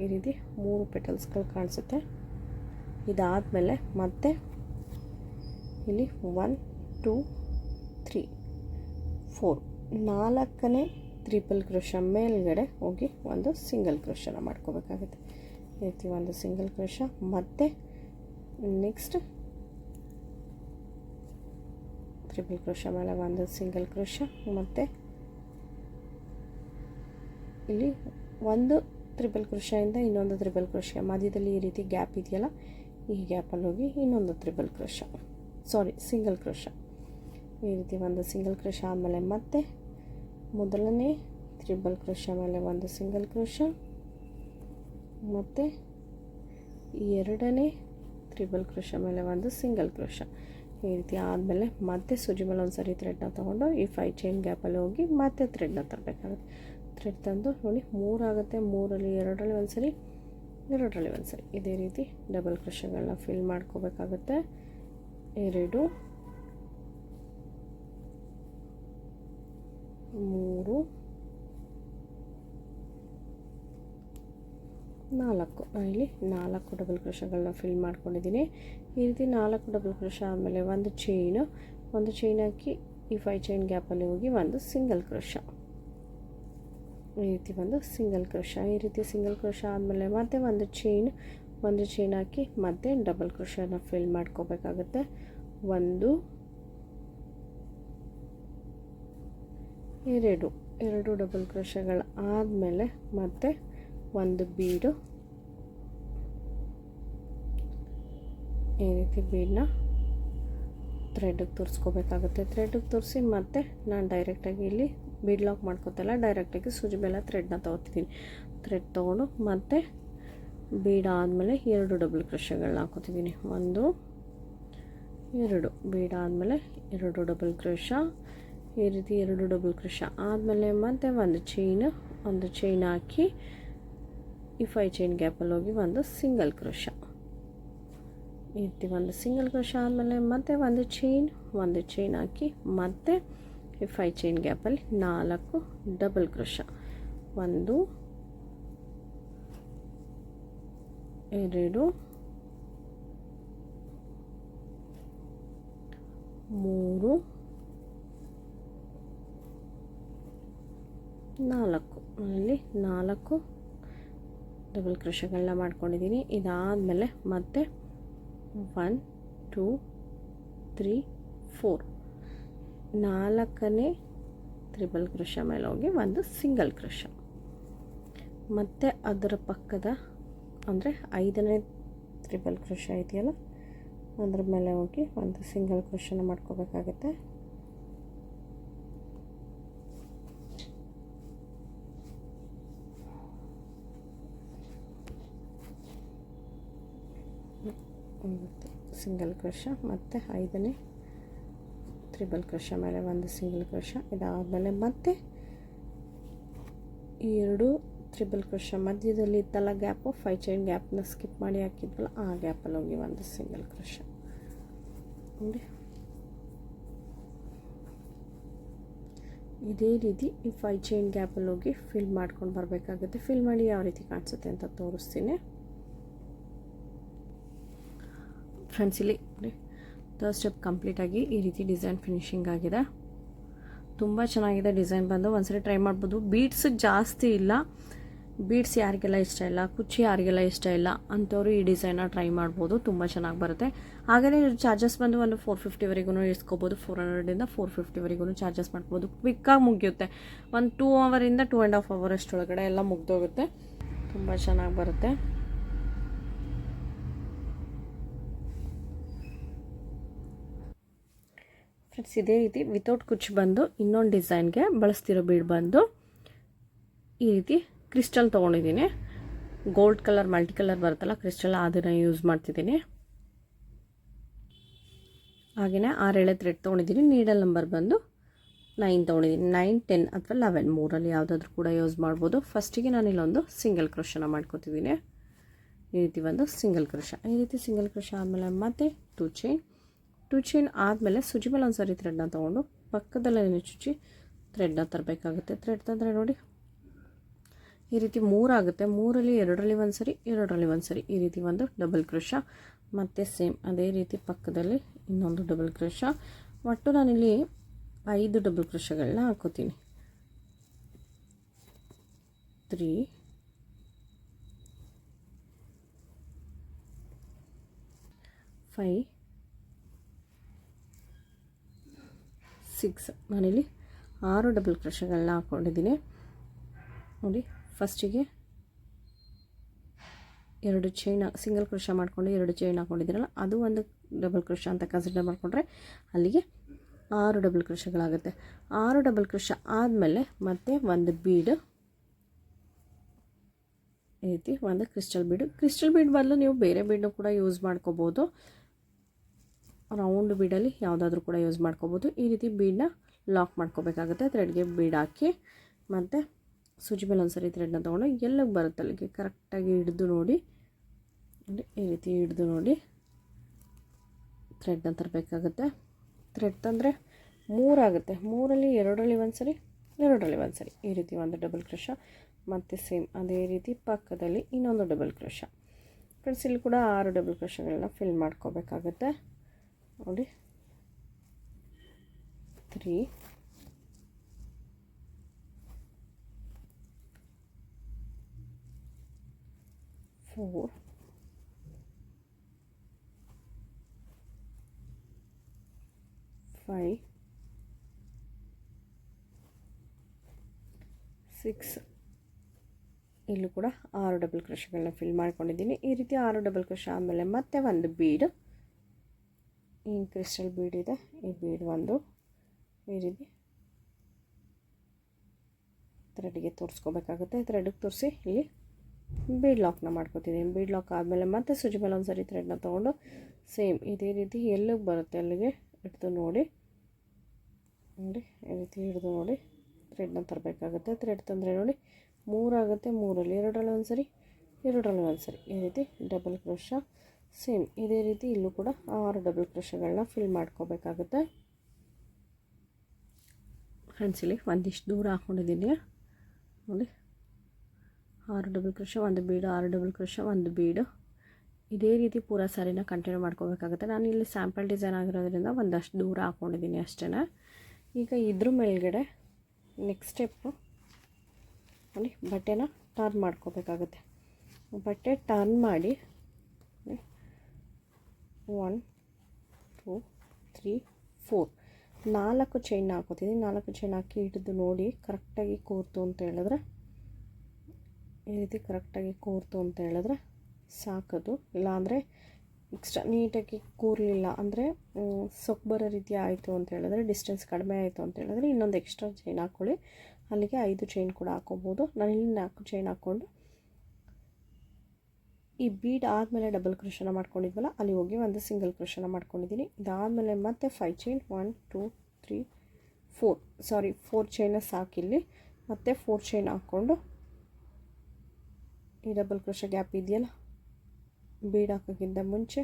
ಈ ರೀತಿ ಮೂರು ಪೆಟಲ್ಸ್ಗಳು ಕಾಣಿಸುತ್ತೆ. ಇದಾದಮೇಲೆ ಮತ್ತೆ ಇಲ್ಲಿ ಒನ್ ಟೂ ತ್ರೀ ಫೋರ್ ನಾಲ್ಕನೇ ತ್ರಿಪಲ್ ಕ್ರೋಶ ಮೇಲ್ಗಡೆ ಹೋಗಿ ಒಂದು ಸಿಂಗಲ್ ಕ್ರೋಶನ ಮಾಡ್ಕೋಬೇಕಾಗುತ್ತೆ. ಈ ರೀತಿ ಒಂದು ಸಿಂಗಲ್ ಕ್ರೋಶ ಮತ್ತೆ ನೆಕ್ಸ್ಟ್ ತ್ರಿಪಲ್ ಕ್ರೋಶ ಮೇಲೆ ಒಂದು ಸಿಂಗಲ್ ಕ್ರೋಶ ಮತ್ತು ಇಲ್ಲಿ ಒಂದು ತ್ರಿಬಲ್ ಕ್ರೋಶದಿಂದ ಇನ್ನೊಂದು ತ್ರಿಬಲ್ ಕ್ರೋಶ ಮಧ್ಯದಲ್ಲಿ ಈ ರೀತಿ ಗ್ಯಾಪ್ ಇದೆಯಲ್ಲ, ಈ ಗ್ಯಾಪಲ್ಲಿ ಹೋಗಿ ಇನ್ನೊಂದು triple crochet sorry single crochet ಈ ರೀತಿ ಒಂದು ಸಿಂಗಲ್ ಕ್ರೋಶ ಆಮೇಲೆ ಮತ್ತೆ ಮೊದಲನೇ ತ್ರಿಬಲ್ ಕ್ರೋಶ ಮೇಲೆ ಒಂದು ಸಿಂಗಲ್ ಕ್ರೋಶ ಮತ್ತು ಎರಡನೇ ತ್ರಿಬಲ್ ಕ್ರೋಶ ಮೇಲೆ ಒಂದು ಸಿಂಗಲ್ ಕ್ರೋಶ ಈ ರೀತಿ ಆದಮೇಲೆ ಮತ್ತೆ ಸೂಜಿ ಮೇಲೆ ಒಂದು ಸರಿ ಥ್ರೆಡ್ನ ತೊಗೊಂಡು ಈ ಫೈ ಚೈನ್ ಗ್ಯಾಪಲ್ಲಿ ಹೋಗಿ ಮತ್ತೆ ಥ್ರೆಡ್ನ ತರಬೇಕಾಗುತ್ತೆ. ಥ್ರೆಡ್ ತಂದು ನೋಡಿ ಮೂರಾಗುತ್ತೆ ಮೂರಲ್ಲಿ ಎರಡರಲ್ಲಿ ಒಂದು ಸರಿ ಎರಡರಲ್ಲಿ ಒಂದು ಸರಿ ಇದೇ ರೀತಿ ಡಬಲ್ ಕ್ರಷಗಳನ್ನ ಫಿಲ್ ಮಾಡ್ಕೋಬೇಕಾಗುತ್ತೆ. ಎರಡು, ಮೂರು ನಾಲ್ಕು ಇಲ್ಲಿ ನಾಲ್ಕು ಡಬಲ್ ಕ್ರೋಶಗಳನ್ನ ಫಿಲ್ ಮಾಡ್ಕೊಂಡಿದ್ದೀನಿ. ಈ ರೀತಿ ನಾಲ್ಕು ಡಬಲ್ ಕ್ರೋಶ ಆದಮೇಲೆ ಒಂದು ಚೈನು ಒಂದು ಚೈನ್ ಹಾಕಿ ಈ ಫೈ ಚೈನ್ ಗ್ಯಾಪಲ್ಲಿ ಹೋಗಿ ಒಂದು ಸಿಂಗಲ್ ಕ್ರೋಶ ಈ ರೀತಿ ಒಂದು ಸಿಂಗಲ್ ಕ್ರೋಶ ಈ ರೀತಿ ಸಿಂಗಲ್ ಕ್ರೋಶ ಆದಮೇಲೆ ಮತ್ತೆ ಒಂದು ಚೈನ್ ಒಂದು ಚೈನ್ ಹಾಕಿ ಮತ್ತೆ ಡಬಲ್ ಕ್ರೋಶನ ಫಿಲ್ ಮಾಡ್ಕೋಬೇಕಾಗುತ್ತೆ. ಒಂದು, ಎರಡು ಎರಡು ಡಬಲ್ ಕ್ರೋಶಗಳು ಆದಮೇಲೆ ಮತ್ತೆ ಒಂದು ಬೀಡು. ಈ ರೀತಿ ಬೀಡನ್ನ ಥ್ರೆಡ್ಗೆ ತೋರಿಸ್ಕೋಬೇಕಾಗುತ್ತೆ. ಥ್ರೆಡ್ಗೆ ತೋರಿಸಿ ಮತ್ತೆ ನಾನು ಡೈರೆಕ್ಟಾಗಿ ಇಲ್ಲಿ ಬೀಡ್ ಲಾಕ್ ಮಾಡ್ಕೋತಲ್ಲ ಡೈರೆಕ್ಟಾಗಿ ಸೂಜಿ ಬೆಲ್ಲ ಥ್ರೆಡ್ನ ತೊಗೋತಿದ್ದೀನಿ. ಥ್ರೆಡ್ ತೊಗೊಂಡು ಮತ್ತೆ ಬೀಡ್ ಆದಮೇಲೆ ಎರಡು ಡಬಲ್ ಕ್ರೋಶಗಳನ್ನ ಹಾಕೋತಿದ್ದೀನಿ. ಒಂದು, ಎರಡು. ಬೀಡ್ ಆದಮೇಲೆ ಎರಡು ಡಬಲ್ ಕ್ರೋಶ ಈ ರೀತಿ ಎರಡು ಡಬಲ್ ಕ್ರೋಶ ಆದಮೇಲೆ ಮತ್ತೆ ಒಂದು ಚೈನ್ ಒಂದು ಚೈನ್ ಹಾಕಿ ಈ ಫೈ ಚೈನ್ ಗ್ಯಾಪಲ್ಲಿ ಹೋಗಿ ಒಂದು ಸಿಂಗಲ್ ಕ್ರೋಶ ಈ ರೀತಿ ಒಂದು ಸಿಂಗಲ್ ಕ್ರೋಶ ಆದಮೇಲೆ ಮತ್ತೆ ಒಂದು ಚೈನ್ ಒಂದು ಚೈನ್ ಹಾಕಿ ಮತ್ತೆ ಈ ಫೈ ಚೈನ್ ಗ್ಯಾಪಲ್ಲಿ ನಾಲ್ಕು ಡಬಲ್ ಕ್ರೋಶ ಒಂದು ಎರಡು ಮೂರು ನಾಲ್ಕು ಅಲ್ಲಿ ನಾಲ್ಕು ಡಬಲ್ ಕ್ರೋಶಗಳನ್ನ ಮಾಡ್ಕೊಂಡಿದ್ದೀನಿ ಇದಾದಮೇಲೆ ಮತ್ತೆ ಒನ್ ಟೂ ತ್ರೀ ಫೋರ್ ನಾಲ್ಕನೇ ತ್ರಿಬಲ್ ಕ್ರೋಶ ಮೇಲೆ ಹೋಗಿ ಒಂದು ಸಿಂಗಲ್ ಕ್ರೋಶ ಮತ್ತು ಅದರ ಪಕ್ಕದ ಅಂದರೆ ಐದನೇ ತ್ರಿಬಲ್ ಕ್ರೋಶ ಇದೆಯಲ್ಲ ಅದ್ರ ಮೇಲೆ ಹೋಗಿ ಒಂದು ಸಿಂಗಲ್ ಕ್ರೋಶನ ಮಾಡ್ಕೋಬೇಕಾಗತ್ತೆ ಒಂದು ಸಿಂಗಲ್ ಕ್ರೋಶ ಮತ್ತು ಐದನೇ ತ್ರಿಬಲ್ ಕ್ರೋಶ ಮೇಲೆ ಒಂದು ಸಿಂಗಲ್ ಕ್ರೋಶ ಇದಾದಮೇಲೆ ಮತ್ತೆ ಈ ಎರಡು ತ್ರಿಬಲ್ ಕ್ರೋಶ ಮಧ್ಯದಲ್ಲಿ ಇತ್ತಲ್ಲ ಗ್ಯಾಪು ಫೈವ್ ಚೈನ್ ಗ್ಯಾಪ್ನ ಸ್ಕಿಪ್ ಮಾಡಿ ಹಾಕಿದ್ವಲ್ಲ, ಆ ಗ್ಯಾಪಲ್ಲಿ ಹೋಗಿ ಒಂದು ಸಿಂಗಲ್ ಕ್ರೋಶ ನೋಡಿ. ಇದೇ ರೀತಿ ಈ ಫೈವ್ ಚೈನ್ ಗ್ಯಾಪಲ್ಲಿ ಹೋಗಿ ಫಿಲ್ ಮಾಡ್ಕೊಂಡು ಬರಬೇಕಾಗುತ್ತೆ. ಫಿಲ್ ಮಾಡಿ ಯಾವ ರೀತಿ ಕಾಣಿಸುತ್ತೆ ಅಂತ ತೋರಿಸ್ತೀನಿ. ಫ್ರೆಂಡ್ಸ್ ಇಲ್ಲಿ ಥರ್ಡ್ ಸ್ಟೆಪ್ ಕಂಪ್ಲೀಟಾಗಿ ಈ ರೀತಿ ಡಿಸೈನ್ ಫಿನಿಶಿಂಗ್ ಆಗಿದೆ. ತುಂಬ ಚೆನ್ನಾಗಿದೆ ಡಿಸೈನ್ ಬಂದು. ಒಂದ್ಸರಿ ಟ್ರೈ ಮಾಡ್ಬೋದು. ಬೀಟ್ಸ್ ಜಾಸ್ತಿ ಇಲ್ಲ. ಬೀಡ್ಸ್ ಯಾರಿಗೆಲ್ಲ ಇಷ್ಟ ಇಲ್ಲ, ಕುಚ್ಚಿ ಯಾರಿಗೆಲ್ಲ ಇಷ್ಟ ಇಲ್ಲ, ಅಂಥವ್ರು ಈ ಡಿಸೈನ್ನ ಟ್ರೈ ಮಾಡ್ಬೋದು. ತುಂಬ ಚೆನ್ನಾಗಿ ಬರುತ್ತೆ. ಹಾಗೆಯೇ ಚಾರ್ಜಸ್ ಬಂದು ಒಂದು ಫೋರ್ ಫಿಫ್ಟಿವರೆಗೂ ಇಸ್ಕೋಬೋದು. ಫೋರ್ ಹಂಡ್ರೆಡಿಂದ ಫೋರ್ ಫಿಫ್ಟಿವರೆಗೂ ಚಾರ್ಜಸ್ ಮಾಡ್ಬೋದು. ಕ್ವಿಕ್ಕಾಗಿ ಮುಗಿಯುತ್ತೆ. ಒಂದು ಟೂ ಅವರಿಂದ ಟೂ ಆ್ಯಂಡ್ ಹಾಫ್ ಅವರ್ ಅಷ್ಟೊಳಗಡೆ ಎಲ್ಲ ಮುಗ್ದೋಗುತ್ತೆ. ತುಂಬ ಚೆನ್ನಾಗಿ ಬರುತ್ತೆ. ಫ್ರೆಂಡ್ಸ್, ಇದೇ ರೀತಿ ವಿತೌಟ್ ಕುಚ್ ಬಂದು ಇನ್ನೊಂದು ಡಿಸೈನ್ಗೆ ಬಳಸ್ತಿರೋ ಬೀಡ್ ಬಂದು ಈ ರೀತಿ ಕ್ರಿಸ್ಟಲ್ ತೊಗೊಂಡಿದ್ದೀನಿ. ಗೋಲ್ಡ್ ಕಲರ್ ಮಲ್ಟಿ ಕಲರ್ ಬರುತ್ತಲ್ಲ ಕ್ರಿಸ್ಟಲ್ ಅದನ್ನು ಯೂಸ್ ಮಾಡ್ತಿದ್ದೀನಿ. ಹಾಗೆಯೇ ಆರೇಳೆ ಥ್ರೆಡ್ ತೊಗೊಂಡಿದ್ದೀನಿ. ನೀಡಲ್ ನಂಬರ್ ಬಂದು ನೈನ್ ತೊಗೊಂಡಿದ್ದೀನಿ. ನೈನ್ ಟೆನ್ ಅಥವಾ ಲೆವೆನ್ ಮೂರಲ್ಲಿ ಯಾವುದಾದ್ರೂ ಕೂಡ ಯೂಸ್ ಮಾಡ್ಬೋದು. ಫಸ್ಟಿಗೆ ನಾನು ಇಲ್ಲೊಂದು ಸಿಂಗಲ್ ಕ್ರೋಶನ ಮಾಡ್ಕೋತಿದ್ದೀನಿ. ಈ ರೀತಿ ಒಂದು ಸಿಂಗಲ್ ಕ್ರೋಶ ಈ ರೀತಿ ಸಿಂಗಲ್ ಕ್ರೋಶ ಆದಮೇಲೆ ಮತ್ತೆ ಟೂ ಚೈನ್ ಟೂ ಚೈನ್ ಆದಮೇಲೆ ಸುಜಿ ಮೇಲೆ ಒಂದು ಸಾರಿ ಥ್ರೆಡ್ನ ತೊಗೊಂಡು ಪಕ್ಕದಲ್ಲೇ ಚುಚ್ಚಿ ಥ್ರೆಡ್ನ ತರಬೇಕಾಗುತ್ತೆ. ಥ್ರೆಡ್ ತಂದರೆ ನೋಡಿ ಈ ರೀತಿ ಮೂರಾಗುತ್ತೆ ಮೂರಲ್ಲಿ, ಎರಡರಲ್ಲಿ ಒಂದು ಸರಿ ಎರಡರಲ್ಲಿ ಒಂದು ಸರಿ ಈ ರೀತಿ ಒಂದು ಡಬಲ್ ಕ್ರೋಶ ಮತ್ತು ಸೇಮ್ ಅದೇ ರೀತಿ ಪಕ್ಕದಲ್ಲಿ ಇನ್ನೊಂದು ಡಬಲ್ ಕ್ರೋಶ ಒಟ್ಟು ನಾನಿಲ್ಲಿ ಐದು ಡಬಲ್ ಕ್ರೋಶಗಳನ್ನ ಹಾಕೋತೀನಿ. ತ್ರೀ ಫೈ ಸಿಕ್ಸ್ ನಾನಿಲ್ಲಿ ಆರು ಡಬಲ್ ಕ್ರೋಶಗಳನ್ನ ಹಾಕ್ಕೊಂಡಿದ್ದೀನಿ ನೋಡಿ ಫಸ್ಟಿಗೆ ಎರಡು ಚೈನ್ ಸಿಂಗಲ್ ಕ್ರೋಶ ಮಾಡಿಕೊಂಡು ಎರಡು ಚೈನ್ ಹಾಕ್ಕೊಂಡಿದ್ದೀರಲ್ಲ ಅದು ಒಂದು ಡಬಲ್ ಕ್ರೋಶ ಅಂತ ಕನ್ಸಿಡರ್ ಮಾಡಿಕೊಂಡ್ರೆ ಅಲ್ಲಿಗೆ ಆರು ಡಬಲ್ ಕ್ರೋಶಗಳಾಗುತ್ತೆ ಆರು ಡಬಲ್ ಕ್ರೋಶ ಆದಮೇಲೆ ಮತ್ತೆ ಒಂದು ಬೀಡ್ ಈ ರೀತಿ ಒಂದು ಕ್ರಿಸ್ಟಲ್ ಬೀಡು ಕ್ರಿಸ್ಟಲ್ ಬೀಡ್ ಬದಲು ನೀವು ಬೇರೆ ಬೀಡನ್ನು ಕೂಡ ಯೂಸ್ ಮಾಡ್ಕೋಬೋದು. ರೌಂಡ್ ಬೀಡಲ್ಲಿ ಯಾವುದಾದ್ರೂ ಕೂಡ ಯೂಸ್ ಮಾಡ್ಕೋಬೋದು. ಈ ರೀತಿ ಬೀಡನ್ನ ಲಾಕ್ ಮಾಡ್ಕೋಬೇಕಾಗುತ್ತೆ. ಥ್ರೆಡ್ಗೆ ಬೀಡ್ ಹಾಕಿ, ಮತ್ತು ಸೂಜಿ ಮೇಲೆ ಒಂದ್ಸರಿ ಥ್ರೆಡ್ನ ತೊಗೊಂಡು ಎಲ್ಲಿಗೆ ಬರುತ್ತೆ ಅಲ್ಲಿಗೆ. ಕರೆಕ್ಟಾಗಿ ಹಿಡಿದು ನೋಡಿ ಈ ರೀತಿ ಹಿಡಿದು ನೋಡಿ ಥ್ರೆಡ್ನ ತರಬೇಕಾಗುತ್ತೆ. ಥ್ರೆಡ್ ತಂದರೆ ಮೂರಾಗುತ್ತೆ ಮೂರಲ್ಲಿ ಎರಡರಲ್ಲಿ ಒಂದು ಸರಿ ಎರಡರಲ್ಲಿ ಒಂದು ಸರಿ ಈ ರೀತಿ ಒಂದು ಡಬಲ್ ಕ್ರೋಶ ಮತ್ತು ಸೇಮ್ ಅದೇ ರೀತಿ ಪಕ್ಕದಲ್ಲಿ ಇನ್ನೊಂದು ಡಬಲ್ ಕ್ರೋಶ ಫ್ರೆಂಡ್ಸ್ ಇಲ್ಲಿ ಕೂಡ ಆರು ಡಬಲ್ ಕ್ರೋಶಗಳನ್ನ ಫಿಲ್ ಮಾಡ್ಕೋಬೇಕಾಗುತ್ತೆ. ನೋಡಿ. ತ್ರೀ ಫೋರ್ ಫೈವ್ ಸಿಕ್ಸ್ ಇಲ್ಲೂ ಕೂಡ ಆರು ಡಬಲ್ ಕ್ರಶ್ಗಳನ್ನ ಫಿಲ್ ಮಾಡ್ಕೊಂಡಿದ್ದೀನಿ. ಈ ರೀತಿ ಆರು ಡಬಲ್ ಕ್ರಶ್ ಆದಮೇಲೆ ಮತ್ತೆ ಒಂದು ಬೀಡ್ ಈ ಕ್ರಿಸ್ಟಲ್ ಇದೆ. ಈ ಬೀಡ್ ಒಂದು ಈ ರೀತಿ ಥ್ರೆಡ್ಗೆ ತೋರಿಸ್ಕೋಬೇಕಾಗುತ್ತೆ. ಥ್ರೆಡ್ಗೆ ತೋರಿಸಿ ಇಲ್ಲಿ ಬೀಡ್ ಲಾಕ್ನ ಮಾಡ್ಕೋತಿದ್ದೀನಿ ಬೀಡ್ ಲಾಕ್ ಆದಮೇಲೆ ಮತ್ತೆ ಸುಜಿ ಮೇಲೆ ಒಂದು ಸರಿ ಥ್ರೆಡ್ನ ತೊಗೊಂಡು ಸೇಮ್ ಇದೇ ರೀತಿ ಎಲ್ಲಿಗೆ ಬರುತ್ತೆ ಅಲ್ಲಿಗೆ ಹಿಡ್ದು ನೋಡಿ. ನೋಡಿ, ಈ ರೀತಿ ಹಿಡಿದು ನೋಡಿ. ಥ್ರೆಡ್ನ ತರಬೇಕಾಗುತ್ತೆ. ಥ್ರೆಡ್ ತಂದರೆ ನೋಡಿ ಮೂರಾಗುತ್ತೆ, ಮೂರಲ್ಲಿ ಎರಡರಲ್ಲಿ ಒಂದು ಸರಿ ಎರಡರಲ್ಲಿ ಒಂದು ಸರಿ ಈ ರೀತಿ ಡಬಲ್ ಕ್ರೋಶ ಸೇಮ್ ಇದೇ ರೀತಿ ಇಲ್ಲೂ ಕೂಡ ಆರು ಡಬಲ್ ಕ್ರೋಶಗಳನ್ನ ಫಿಲ್ ಮಾಡ್ಕೋಬೇಕಾಗುತ್ತೆ. ಫ್ರೆಂಡ್ಸ್ ಇಲ್ಲಿ ಒಂದಿಷ್ಟು ದೂರ ಹಾಕ್ಕೊಂಡಿದ್ದೀನಿ ನೋಡಿ, ಆರು ಡಬಲ್ ಕ್ರೋಶ ಒಂದು ಬೀಡು, ಆರು ಡಬಲ್ ಕ್ರೋಶ ಒಂದು ಬೀಡು. ಇದೇ ರೀತಿ ಪೂರ ಸಾರಿನ ಕಂಟಿನ್ಯೂ ಮಾಡ್ಕೋಬೇಕಾಗುತ್ತೆ. ನಾನು ಇಲ್ಲಿ ಸ್ಯಾಂಪಲ್ ಡಿಸೈನ್ ಆಗಿರೋದ್ರಿಂದ ಒಂದಷ್ಟು ದೂರ ಹಾಕ್ಕೊಂಡಿದ್ದೀನಿ ಅಷ್ಟೇ ಈಗ ಇದ್ರ ಮೇಲ್ಗಡೆ ನೆಕ್ಸ್ಟ್ ಸ್ಟೆಪ್ಪು ನೋಡಿ, ಬಟ್ಟೆನ ಟರ್ನ್ ಮಾಡ್ಕೋಬೇಕಾಗುತ್ತೆ. ಬಟ್ಟೆ ಟರ್ನ್ ಮಾಡಿ ಒನ್ ಟೂ ತ್ರೀ ಫೋರ್ ನಾಲ್ಕು ಚೈನ್ ಹಾಕೋತೀನಿ. ನಾಲ್ಕು ಚೈನ್ ಹಾಕಿ ಹಿಡಿದು ನೋಡಿ ಕರೆಕ್ಟಾಗಿ ಕೂರ್ತು ಅಂತ ಹೇಳಿದ್ರೆ, ಈ ರೀತಿ ಕರೆಕ್ಟಾಗಿ ಕೂರ್ತು ಅಂತ ಹೇಳಿದ್ರೆ ಸಾಕೋದು. ಇಲ್ಲಾಂದರೆ ಎಕ್ಸ್ಟ್ರಾ ನೀಟಾಗಿ ಕೂರಲಿಲ್ಲ ಅಂದರೆ ಸೊಕ್ ಬರೋ ರೀತಿ ಆಯಿತು ಅಂತ ಹೇಳಿದ್ರೆ ಡಿಸ್ಟೆನ್ಸ್ ಕಡಿಮೆ ಆಯಿತು ಅಂತ ಹೇಳಿದ್ರೆ ಇನ್ನೊಂದು ಎಕ್ಸ್ಟ್ರಾ ಚೈನ್ ಹಾಕ್ಕೊಳ್ಳಿ ಅಲ್ಲಿಗೆ ಐದು ಚೈನ್ ಕೂಡ ಹಾಕ್ಕೊಬೋದು ನಾನು ಇಲ್ಲಿ ನಾಲ್ಕು ಚೈನ್ ಹಾಕ್ಕೊಂಡು ಈ ಬೀಡ್ ಆದಮೇಲೆ ಡಬಲ್ ಕ್ರೋಶನ ಮಾಡ್ಕೊಂಡಿದ್ವಲ್ಲ, ಅಲ್ಲಿ ಹೋಗಿ ಒಂದು ಸಿಂಗಲ್ ಕ್ರೋಶನ ಮಾಡ್ಕೊಂಡಿದ್ದೀನಿ ಇದಾದಮೇಲೆ ಮತ್ತೆ five chain one two three four sorry four chain ಸಾಕಿಲ್ಲಿ ಮತ್ತೆ ಫೋರ್ ಚೈನ್ ಹಾಕ್ಕೊಂಡು ಈ ಡಬಲ್ ಕ್ರೋಶ ಗ್ಯಾಪ್ ಇದೆಯಲ್ಲ ಬೀಡ್ ಹಾಕೋಕ್ಕಿಂತ ಮುಂಚೆ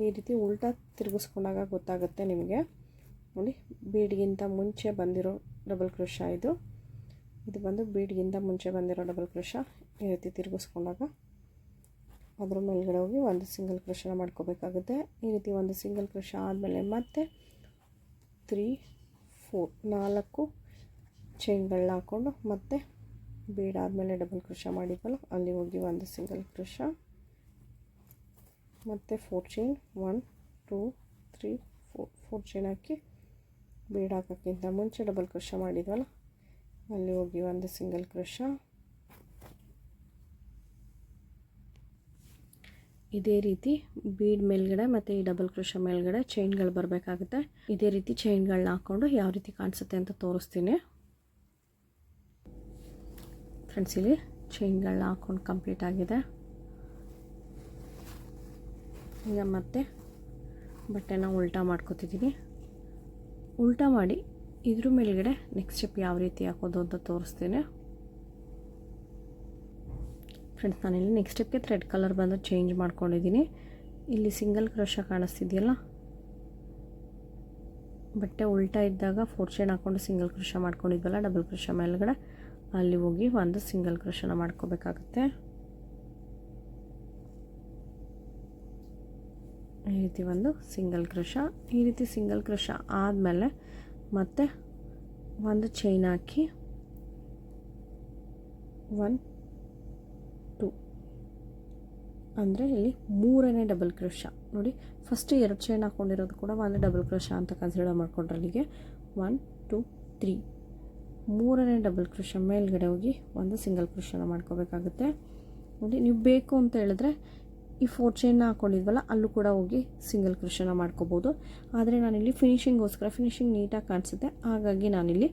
ಈ ರೀತಿ ಉಲ್ಟಾ ತಿರುಗಿಸ್ಕೊಂಡಾಗ ಗೊತ್ತಾಗುತ್ತೆ ನಿಮಗೆ. ನೋಡಿ ಬೀಡ್ಗಿಂತ ಮುಂಚೆ ಬಂದಿರೋ ಡಬಲ್ ಕ್ರೋಶ ಇದು. ಇದು ಬಂದು ಬೀಡ್ಗಿಂತ ಮುಂಚೆ ಬಂದಿರೋ ಡಬಲ್ ಕ್ರೋಶ ಈ ರೀತಿ ತಿರುಗಿಸ್ಕೊಂಡಾಗ ಅದ್ರ ಮೇಲ್ಗಡೆ ಹೋಗಿ ಒಂದು ಸಿಂಗಲ್ ಕ್ರೋಶನ ಮಾಡ್ಕೋಬೇಕಾಗುತ್ತೆ. ಈ ರೀತಿ ಒಂದು ಸಿಂಗಲ್ ಕ್ರೋಶ ಆದಮೇಲೆ ಮತ್ತೆ ತ್ರೀ ಫೋರ್ ನಾಲ್ಕು ಚೈನ್ಗಳನ್ನ ಹಾಕ್ಕೊಂಡು ಮತ್ತೆ ಬೀಡ್ ಆದಮೇಲೆ ಡಬಲ್ ಕ್ರೋಶ ಮಾಡಿದ್ವಲ್ಲ, ಅಲ್ಲಿ ಹೋಗಿ ಒಂದು ಸಿಂಗಲ್ ಕ್ರೋಶ ಮತ್ತು four chain one two three four four chain ಹಾಕಿ ಬೀಡ್ ಹಾಕೋಕ್ಕಿಂತ ಮುಂಚೆ ಡಬಲ್ ಕ್ರೋಶ ಮಾಡಿದ್ವಲ್ಲ, ಅಲ್ಲಿ ಹೋಗಿ ಒಂದು ಸಿಂಗಲ್ ಕ್ರೋಶ ಇದೇ ರೀತಿ ಬೀಡ್ ಮೇಲ್ಗಡೆ ಮತ್ತು ಈ ಡಬಲ್ ಕ್ರೋಶ ಮೇಲ್ಗಡೆ ಚೈನ್ಗಳು ಬರಬೇಕಾಗುತ್ತೆ. ಇದೇ ರೀತಿ ಚೈನ್ಗಳನ್ನ ಹಾಕ್ಕೊಂಡು ಯಾವ ರೀತಿ ಕಾಣಿಸುತ್ತೆ ಅಂತ ತೋರಿಸ್ತೀನಿ. ಫ್ರೆಂಡ್ಸ್ ಇಲ್ಲಿ ಚೈನ್ಗಳನ್ನ ಹಾಕ್ಕೊಂಡು ಕಂಪ್ಲೀಟ್ ಆಗಿದೆ. ಈಗ ಮತ್ತೆ ಬಟ್ಟೆನ ಉಲ್ಟಾ ಮಾಡ್ಕೊತಿದ್ದೀನಿ ಉಲ್ಟಾ ಮಾಡಿ ಇದ್ರ ಮೇಲ್ಗಡೆ ನೆಕ್ಸ್ಟ್ ಸ್ಟೆಪ್ ಯಾವ ರೀತಿ ಹಾಕೋದು ಅಂತ ತೋರಿಸ್ತೀನಿ. ಫ್ರೆಂಡ್ಸ್ ನಾನಿಲ್ಲಿ ನೆಕ್ಸ್ಟ್ ಸ್ಟೆಪ್ಗೆ ಥ್ರೆಡ್ ಕಲರ್ ಬಂದು ಚೇಂಜ್ ಮಾಡ್ಕೊಂಡಿದ್ದೀನಿ. ಇಲ್ಲಿ ಸಿಂಗಲ್ ಕ್ರೋಶ ಕಾಣಿಸ್ತಿದೆಯಲ್ಲ? ಬಟ್ಟೆ ಉಲ್ಟಾ ಇದ್ದಾಗ ಫೋರ್ ಚೈನ್ ಹಾಕ್ಕೊಂಡು ಸಿಂಗಲ್ ಕ್ರೋಶ ಮಾಡ್ಕೊಂಡಿದ್ವಲ್ಲ ಡಬಲ್ ಕ್ರೋಶ ಮೇಲ್ಗಡೆ. ಅಲ್ಲಿ ಹೋಗಿ ಒಂದು ಸಿಂಗಲ್ ಕ್ರೋಶನ ಮಾಡ್ಕೋಬೇಕಾಗತ್ತೆ. ಈ ರೀತಿ ಒಂದು ಸಿಂಗಲ್ ಕ್ರೋಶ ಈ ರೀತಿ ಸಿಂಗಲ್ ಕ್ರೋಶ ಆದಮೇಲೆ ಮತ್ತೆ ಒಂದು ಚೈನ್ ಹಾಕಿ ಒನ್ ಟು ಅಂದರೆ ಇಲ್ಲಿ ಮೂರನೇ ಡಬಲ್ ಕ್ರೋಶ ನೋಡಿ ಫಸ್ಟ್ ಎರಡು ಚೈನ್ ಹಾಕ್ಕೊಂಡಿರೋದು ಕೂಡ ಒಂದು ಡಬಲ್ ಕ್ರೋಶ ಅಂತ ಕನ್ಸಿಡರ್ ಮಾಡ್ಕೊಂಡ್ರೆ ಅಲ್ಲಿಗೆ ಒನ್ ಟು ತ್ರೀ ಮೂರನೇ ಡಬಲ್ ಕ್ರೋಶ ಮೇಲ್ಗಡೆ ಹೋಗಿ ಒಂದು ಸಿಂಗಲ್ ಕ್ರೋಶನ ಮಾಡ್ಕೋಬೇಕಾಗುತ್ತೆ. ನೋಡಿ, ನೀವು ಬೇಕು ಅಂತ ಹೇಳಿದ್ರೆ ಈ ಫೋರ್ ಚೈನ್ನ ಹಾಕ್ಕೊಂಡಿದ್ವಲ್ಲ ಅಲ್ಲೂ ಕೂಡ ಹೋಗಿ ಸಿಂಗಲ್ ಕ್ರೋಶನ ಮಾಡ್ಕೋಬೋದು. ಆದರೆ ನಾನಿಲ್ಲಿ ಫಿನಿಷಿಂಗೋಸ್ಕರ ಫಿನಿಷಿಂಗ್ ನೀಟಾಗಿ ಕಾಣಿಸುತ್ತೆ. ಹಾಗಾಗಿ ನಾನಿಲ್ಲಿ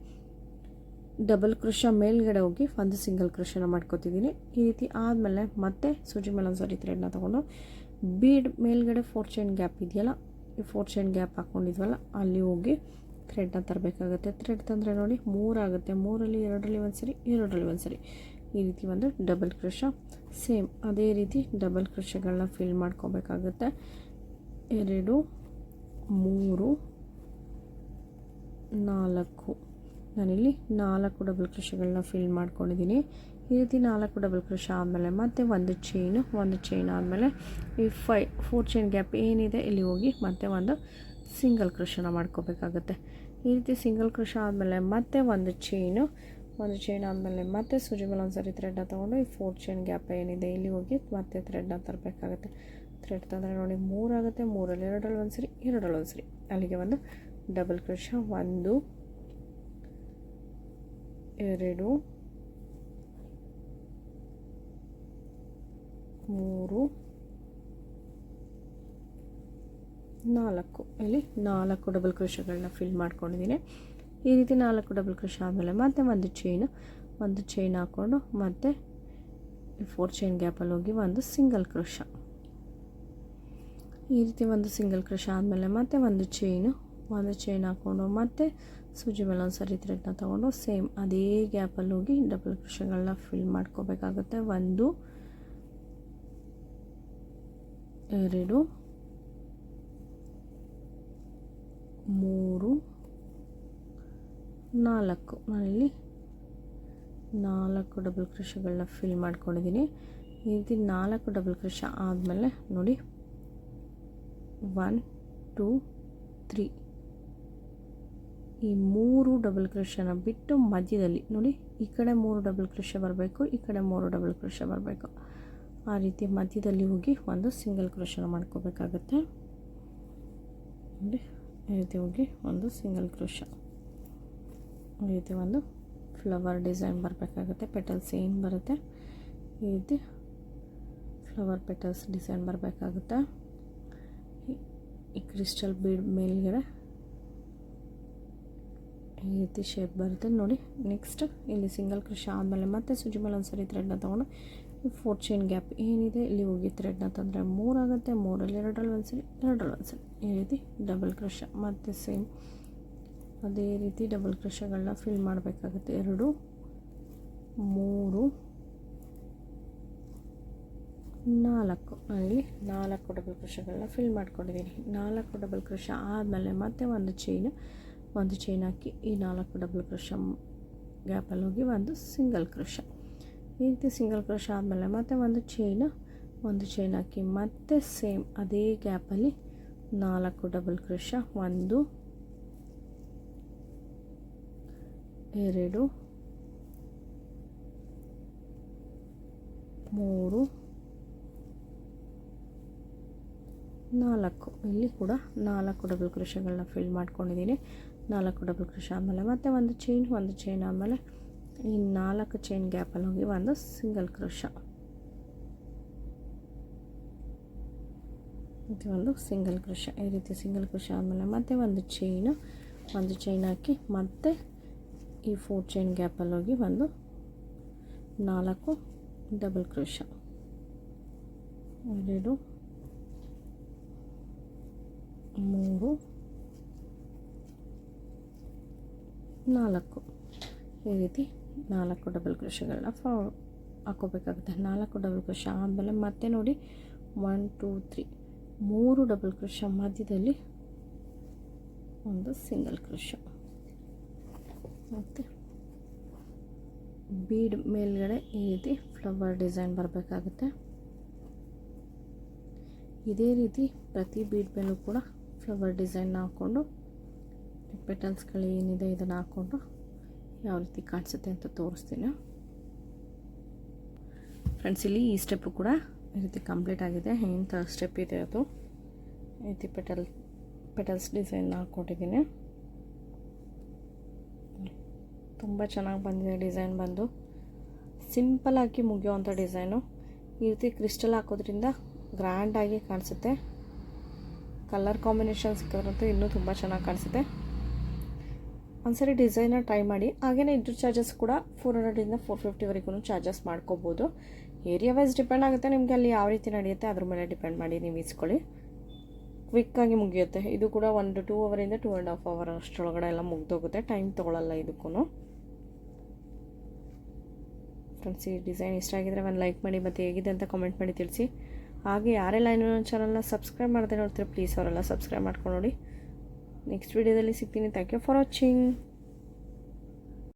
ಡಬಲ್ ಕ್ರೋಶ ಮೇಲ್ಗಡೆ ಹೋಗಿ ಒಂದು ಸಿಂಗಲ್ ಕ್ರೋಶನ ಮಾಡ್ಕೋತಿದ್ದೀನಿ ಈ ರೀತಿ ಆದಮೇಲೆ ಮತ್ತೆ ಸೂಜಿ ಮೇಲೆ ಒಂದು ಸಾರಿ ಥ್ರೆಡ್ನ ತೊಗೊಂಡು ಬೀಡ್ ಮೇಲ್ಗಡೆ ಫೋರ್ ಚೈನ್ ಗ್ಯಾಪ್ ಇದೆಯಲ್ಲ, ಈ ಫೋರ್ ಚೈನ್ ಗ್ಯಾಪ್ ಹಾಕ್ಕೊಂಡಿದ್ವಲ್ಲ ಅಲ್ಲಿ ಹೋಗಿ ಥ್ರೆಡ್ನ ತರಬೇಕಾಗುತ್ತೆ. ಥ್ರೆಡ್ ತಂದರೆ ನೋಡಿ ಮೂರಾಗುತ್ತೆ ಮೂರಲ್ಲಿ, ಎರಡರಲ್ಲಿ ಒಂದು ಸರಿ ಎರಡರಲ್ಲಿ ಒಂದು ಸರಿ ಈ ರೀತಿ ಒಂದು ಡಬಲ್ ಕ್ರೋಶ ಸೇಮ್ ಅದೇ ರೀತಿ ಡಬಲ್ ಕ್ರೋಶಗಳನ್ನ ಫಿಲ್ ಮಾಡ್ಕೋಬೇಕಾಗುತ್ತೆ. ಎರಡು, ಮೂರು, ನಾಲ್ಕು. ನಾನಿಲ್ಲಿ ನಾಲ್ಕು ಡಬಲ್ ಕ್ರೋಶಗಳನ್ನ ಫಿಲ್ ಮಾಡ್ಕೊಂಡಿದ್ದೀನಿ. ಈ ರೀತಿ ನಾಲ್ಕು ಡಬಲ್ ಕ್ರೋಶ ಆದಮೇಲೆ ಮತ್ತೆ ಒಂದು ಚೈನು ಒಂದು ಚೈನ್ ಆದಮೇಲೆ ಈ ಫೈ ಫೋರ್ ಚೈನ್ ಗ್ಯಾಪ್ ಏನಿದೆ, ಇಲ್ಲಿ ಹೋಗಿ ಮತ್ತೆ ಒಂದು ಸಿಂಗಲ್ ಕ್ರೋಶನ ಮಾಡ್ಕೋಬೇಕಾಗುತ್ತೆ. ಈ ರೀತಿ ಸಿಂಗಲ್ ಕ್ರೋಶ ಆದಮೇಲೆ ಮತ್ತೆ ಒಂದು ಚೈನು ಒಂದು ಚೈನ್ ಆದಮೇಲೆ ಮತ್ತೆ ಸೂಜಿ ಮೇಲೆ ಒಂದು ಸರಿ ಥ್ರೆಡ್ನ ತೊಗೊಂಡು ಈ ಫೋರ್ ಚೈನ್ ಗ್ಯಾಪ್ ಏನಿದೆ, ಇಲ್ಲಿ ಹೋಗಿ ಮತ್ತೆ ಥ್ರೆಡ್ನ ತರಬೇಕಾಗುತ್ತೆ. ಥ್ರೆಡ್ ತಂದರೆ ನೋಡಿ ಮೂರಾಗುತ್ತೆ ಮೂರಲ್ಲಿ ಎರಡರಲ್ಲಿ ಒಂದು ಸರಿ ಎರಡರಲ್ಲಿ ಒಂದು ಸರಿ ಅಲ್ಲಿಗೆ ಒಂದು ಡಬಲ್ ಕ್ರೋಶ ಒಂದು ಎರಡು, ಮೂರು, ನಾಲ್ಕು. ಇಲ್ಲಿ ನಾಲ್ಕು ಡಬಲ್ ಕ್ರೋಶಗಳನ್ನ ಫಿಲ್ ಮಾಡ್ಕೊಂಡಿದ್ದೀನಿ. ಈ ರೀತಿ ನಾಲ್ಕು ಡಬಲ್ ಕ್ರೋಶ ಆದಮೇಲೆ ಮತ್ತೆ ಒಂದು ಚೈನು ಒಂದು ಚೈನ್ ಹಾಕ್ಕೊಂಡು ಮತ್ತೆ ಫೋರ್ ಚೈನ್ ಗ್ಯಾಪಲ್ಲಿ ಹೋಗಿ ಒಂದು ಸಿಂಗಲ್ ಕ್ರೋಶ ಈ ರೀತಿ ಒಂದು ಸಿಂಗಲ್ ಕ್ರೋಶ ಆದಮೇಲೆ ಮತ್ತೆ ಒಂದು ಚೈನು ಒಂದು ಚೈನ್ ಹಾಕ್ಕೊಂಡು ಮತ್ತೆ ಸೂಜಿ ಮೇಲೆ ಸರಿ ಥ್ರೆಡ್ನ ತೊಗೊಂಡು ಸೇಮ್ ಅದೇ ಗ್ಯಾಪಲ್ಲಿ ಹೋಗಿ ಡಬಲ್ ಕ್ರೋಶಗಳನ್ನ ಫಿಲ್ ಮಾಡ್ಕೋಬೇಕಾಗುತ್ತೆ. ಒಂದು, ಎರಡು, ಮೂರು, ನಾಲ್ಕು. ನಾನಿಲ್ಲಿ ನಾಲ್ಕು ಡಬಲ್ ಕ್ರೋಶಗಳನ್ನ ಫಿಲ್ ಮಾಡ್ಕೊಂಡಿದ್ದೀನಿ. ಈ ರೀತಿ ನಾಲ್ಕು ಡಬಲ್ ಕ್ರೋಶ ಆದಮೇಲೆ ನೋಡಿ ಒನ್ ಟೂ ತ್ರೀ ಈ ಮೂರು ಡಬಲ್ ಕ್ರೋಶನ ಬಿಟ್ಟು ಮಧ್ಯದಲ್ಲಿ, ನೋಡಿ, ಈ ಕಡೆ ಮೂರು ಡಬಲ್ ಕ್ರೋಶ ಬರಬೇಕು, ಈ ಕಡೆ ಮೂರು ಡಬಲ್ ಕ್ರೋಶ ಬರಬೇಕು. ಆ ರೀತಿ ಮಧ್ಯದಲ್ಲಿ ಹೋಗಿ ಒಂದು ಸಿಂಗಲ್ ಕ್ರೋಶನ ಮಾಡ್ಕೋಬೇಕಾಗತ್ತೆ. ನೋಡಿ, ಈ ರೀತಿ ಹೋಗಿ ಒಂದು ಸಿಂಗಲ್ ಕ್ರೋಶ ಈ ರೀತಿ ಒಂದು ಫ್ಲವರ್ ಡಿಸೈನ್ ಬರಬೇಕಾಗುತ್ತೆ ಪೆಟಲ್ಸ್ ಏನು ಬರುತ್ತೆ, ಈ ರೀತಿ ಫ್ಲವರ್ ಪೆಟಲ್ಸ್ ಡಿಸೈನ್ ಬರಬೇಕಾಗುತ್ತೆ. ಈ ಕ್ರಿಸ್ಟಲ್ ಬೀಡ್ ಮೇಲ್ಗಡೆ ಈ ರೀತಿ ಶೇಪ್ ಬರುತ್ತೆ. ನೋಡಿ ನೆಕ್ಸ್ಟ್ ಇಲ್ಲಿ ಸಿಂಗಲ್ ಕ್ರಷ್ ಆದಮೇಲೆ ಮತ್ತೆ ಸುಜಿ ಮೇಲೆ ಒಂದು ಸರಿ ಥ್ರೆಡ್ನ ತೊಗೊಂಡು ಫೋರ್ ಚೈನ್ ಗ್ಯಾಪ್ ಏನಿದೆ, ಇಲ್ಲಿ ಹೋಗಿ ಥ್ರೆಡ್ನ ತಂದರೆ ಮೂರಾಗುತ್ತೆ ಮೂರಲ್ಲಿ ಎರಡರಲ್ಲಿ ಒಂದು ಸರಿ, ಎರಡರಲ್ಲಿ ಒಂದು ಸರಿ. ಈ ರೀತಿ ಡಬಲ್ ಕ್ರಷ ಮತ್ತು ಸೇಮ್ ಅದೇ ರೀತಿ ಡಬಲ್ ಕ್ರಷಗಳನ್ನ ಫಿಲ್ ಮಾಡಬೇಕಾಗುತ್ತೆ. ಎರಡು, ಮೂರು, ನಾಲ್ಕು. ಇಲ್ಲಿ ನಾಲ್ಕು ಡಬಲ್ ಕ್ರಷಗಳನ್ನ ಫಿಲ್ ಮಾಡ್ಕೊಂಡಿದ್ದೀನಿ ನಾಲ್ಕು ಡಬಲ್ ಕ್ರಷ ಆದಮೇಲೆ ಮತ್ತೆ ಒಂದು ಚೈನ್ ಒಂದು ಚೈನ್ ಹಾಕಿ ಈ ನಾಲ್ಕು ಡಬಲ್ ಕ್ರೋಶ ಗ್ಯಾಪಲ್ಲಿ ಹೋಗಿ ಒಂದು ಸಿಂಗಲ್ ಕ್ರೋಶ ಈ ರೀತಿ ಸಿಂಗಲ್ ಕ್ರೋಶ ಆದಮೇಲೆ ಮತ್ತೆ ಒಂದು ಚೈನ್ ಒಂದು ಚೈನ್ ಹಾಕಿ ಮತ್ತೆ ಸೇಮ್ ಅದೇ ಗ್ಯಾಪಲ್ಲಿ ನಾಲ್ಕು ಡಬಲ್ ಕ್ರೋಶ ಒಂದು, ಎರಡು, ಮೂರು, ನಾಲ್ಕು. ಇಲ್ಲಿ ಕೂಡ ನಾಲ್ಕು ಡಬಲ್ ಕ್ರೋಶಗಳನ್ನ ಫಿಲ್ ಮಾಡ್ಕೊಂಡಿದ್ದೀನಿ. ನಾಲ್ಕು ಡಬಲ್ ಕ್ರೋಶ ಆಮೇಲೆ ಮತ್ತೆ ಒಂದು ಚೈನ್ ಒಂದು ಚೈನ್ ಆಮೇಲೆ ಈ ನಾಲ್ಕು ಚೈನ್ ಗ್ಯಾಪಲ್ಲಿ ಹೋಗಿ ಒಂದು ಸಿಂಗಲ್ ಕ್ರೋಶ ಮತ್ತು ಒಂದು ಸಿಂಗಲ್ ಕ್ರೋಶ ಈ ರೀತಿ ಸಿಂಗಲ್ ಕ್ರೋಶ ಆದಮೇಲೆ ಮತ್ತೆ ಒಂದು ಚೈನು ಒಂದು ಚೈನ್ ಹಾಕಿ ಮತ್ತೆ ಈ ಫೋರ್ ಚೈನ್ ಗ್ಯಾಪಲ್ಲಿ ಹೋಗಿ ಒಂದು ನಾಲ್ಕು ಡಬಲ್ ಕ್ರೋಶ ಎರಡು ಮೂರು ನಾಲ್ಕು. ಈ ರೀತಿ ನಾಲ್ಕು ಡಬಲ್ ಕ್ರೋಶಗಳನ್ನ ಫಾ ಹಾಕೋಬೇಕಾಗುತ್ತೆ. ನಾಲ್ಕು ಡಬಲ್ ಕ್ರೋಶ ಆದಮೇಲೆ ಮತ್ತೆ ನೋಡಿ ಒನ್ ಟೂ ತ್ರೀ ಮೂರು ಡಬಲ್ ಕ್ರೋಶ ಮಧ್ಯದಲ್ಲಿ ಒಂದು ಸಿಂಗಲ್ ಕ್ರೋಶ ಮತ್ತು ಬೀಡ್ ಮೇಲ್ಗಡೆ ಈ ರೀತಿ ಫ್ಲವರ್ ಡಿಸೈನ್ ಬರಬೇಕಾಗುತ್ತೆ. ಇದೇ ರೀತಿ ಪ್ರತಿ ಬೀಡ್ ಮೇಲೂ ಕೂಡ ಫ್ಲವರ್ ಡಿಸೈನ್ ಹಾಕ್ಕೊಂಡು ಪೆಟಲ್ಸ್ಗಳು ಏನಿದೆ ಇದನ್ನು ಹಾಕ್ಕೊಂಡು ಯಾವ ರೀತಿ ಕಾಣಿಸುತ್ತೆ ಅಂತ ತೋರಿಸ್ತೀನಿ. ಫ್ರೆಂಡ್ಸ್ ಇಲ್ಲಿ ಈ ಸ್ಟೆಪ್ಪು ಕೂಡ ಈ ರೀತಿ ಕಂಪ್ಲೀಟ್ ಆಗಿದೆ. ಇಂಥ ಸ್ಟೆಪ್ ಇದೆ ಅದು? ಈ ರೀತಿ ಪೆಟಲ್ ಪೆಟಲ್ಸ್ ಡಿಸೈನ್ ಹಾಕ್ಕೊಟ್ಟಿದ್ದೀನಿ. ತುಂಬ ಚೆನ್ನಾಗಿ ಬಂದಿದೆ ಡಿಸೈನ್ ಬಂದು. ಸಿಂಪಲ್ ಆಗಿ ಮುಗಿಯೋವಂಥ ಡಿಸೈನು ಈ ರೀತಿ ಕ್ರಿಸ್ಟಲ್ ಹಾಕೋದ್ರಿಂದ ಗ್ರ್ಯಾಂಡಾಗಿ ಕಾಣಿಸುತ್ತೆ. ಕಲರ್ ಕಾಂಬಿನೇಷನ್ ಸಿಕ್ಕಿದ್ರಂತೂ ಇನ್ನೂ ತುಂಬ ಚೆನ್ನಾಗಿ ಕಾಣಿಸುತ್ತೆ. ಒಂದ್ಸರಿ ಡಿಸೈನ ಟ್ರೈ ಮಾಡಿ ಹಾಗೆಯೇ ಇದ್ರ ಚಾರ್ಜಸ್ ಕೂಡ ಫೋರ್ ಹಂಡ್ರೆಡಿಂದ ಫೋರ್ ಫಿಫ್ಟಿವರೆಗೂ ಚಾರ್ಜಸ್ ಮಾಡ್ಕೋಬೋದು. ಏರಿಯಾ ವೈಸ್ ಡಿಪೆಂಡ್ ಆಗುತ್ತೆ ನಿಮಗೆ ಅಲ್ಲಿ ಯಾವ ರೀತಿ ನಡೆಯುತ್ತೆ, ಅದ್ರ ಮೇಲೆ ಡಿಪೆಂಡ್ ಮಾಡಿ ನೀವು ಇಸ್ಕೊಳ್ಳಿ ಕ್ವಿಕ್ಕಾಗಿ ಮುಗಿಯುತ್ತೆ. ಇದು ಕೂಡ ಒಂದು ಟೂ ಅವರಿಂದ ಟೂ ಆ್ಯಂಡ್ ಹಾಫ್ ಅವರ್ ಅಷ್ಟರೊಳಗಡೆ ಎಲ್ಲ ಮುಗ್ದೋಗುತ್ತೆ. ಟೈಮ್ ತೊಗೊಳಲ್ಲ ಇದಕ್ಕೂ ಫ್ರೆಂಡ್ಸ್ ಈ ಡಿಸೈನ್ ಇಷ್ಟ ಆಗಿದ್ರೆ ಒಂದು ಲೈಕ್ ಮಾಡಿ, ಮತ್ತು ಹೇಗಿದೆ ಅಂತ ಕಾಮೆಂಟ್ ಮಾಡಿ ತಿಳಿಸಿ. ಹಾಗೆ ಯಾರೆಲ್ಲ ಇನ್ನೊಂದು ಚಾನಲ್ನ ಸಬ್ಸ್ಕ್ರೈಬ್ ಮಾಡದೆ ನೋಡ್ತೀರಾ ಪ್ಲೀಸ್ ಅವರೆಲ್ಲ ಸಬ್ಸ್ಕ್ರೈಬ್ ಮಾಡ್ಕೊಂಡು ನೋಡಿ. ನೆಕ್ಸ್ಟ್ ವಿಡಿಯೋದಲ್ಲಿ ಸಿಗ್ತೀನಿ. Thank you for watching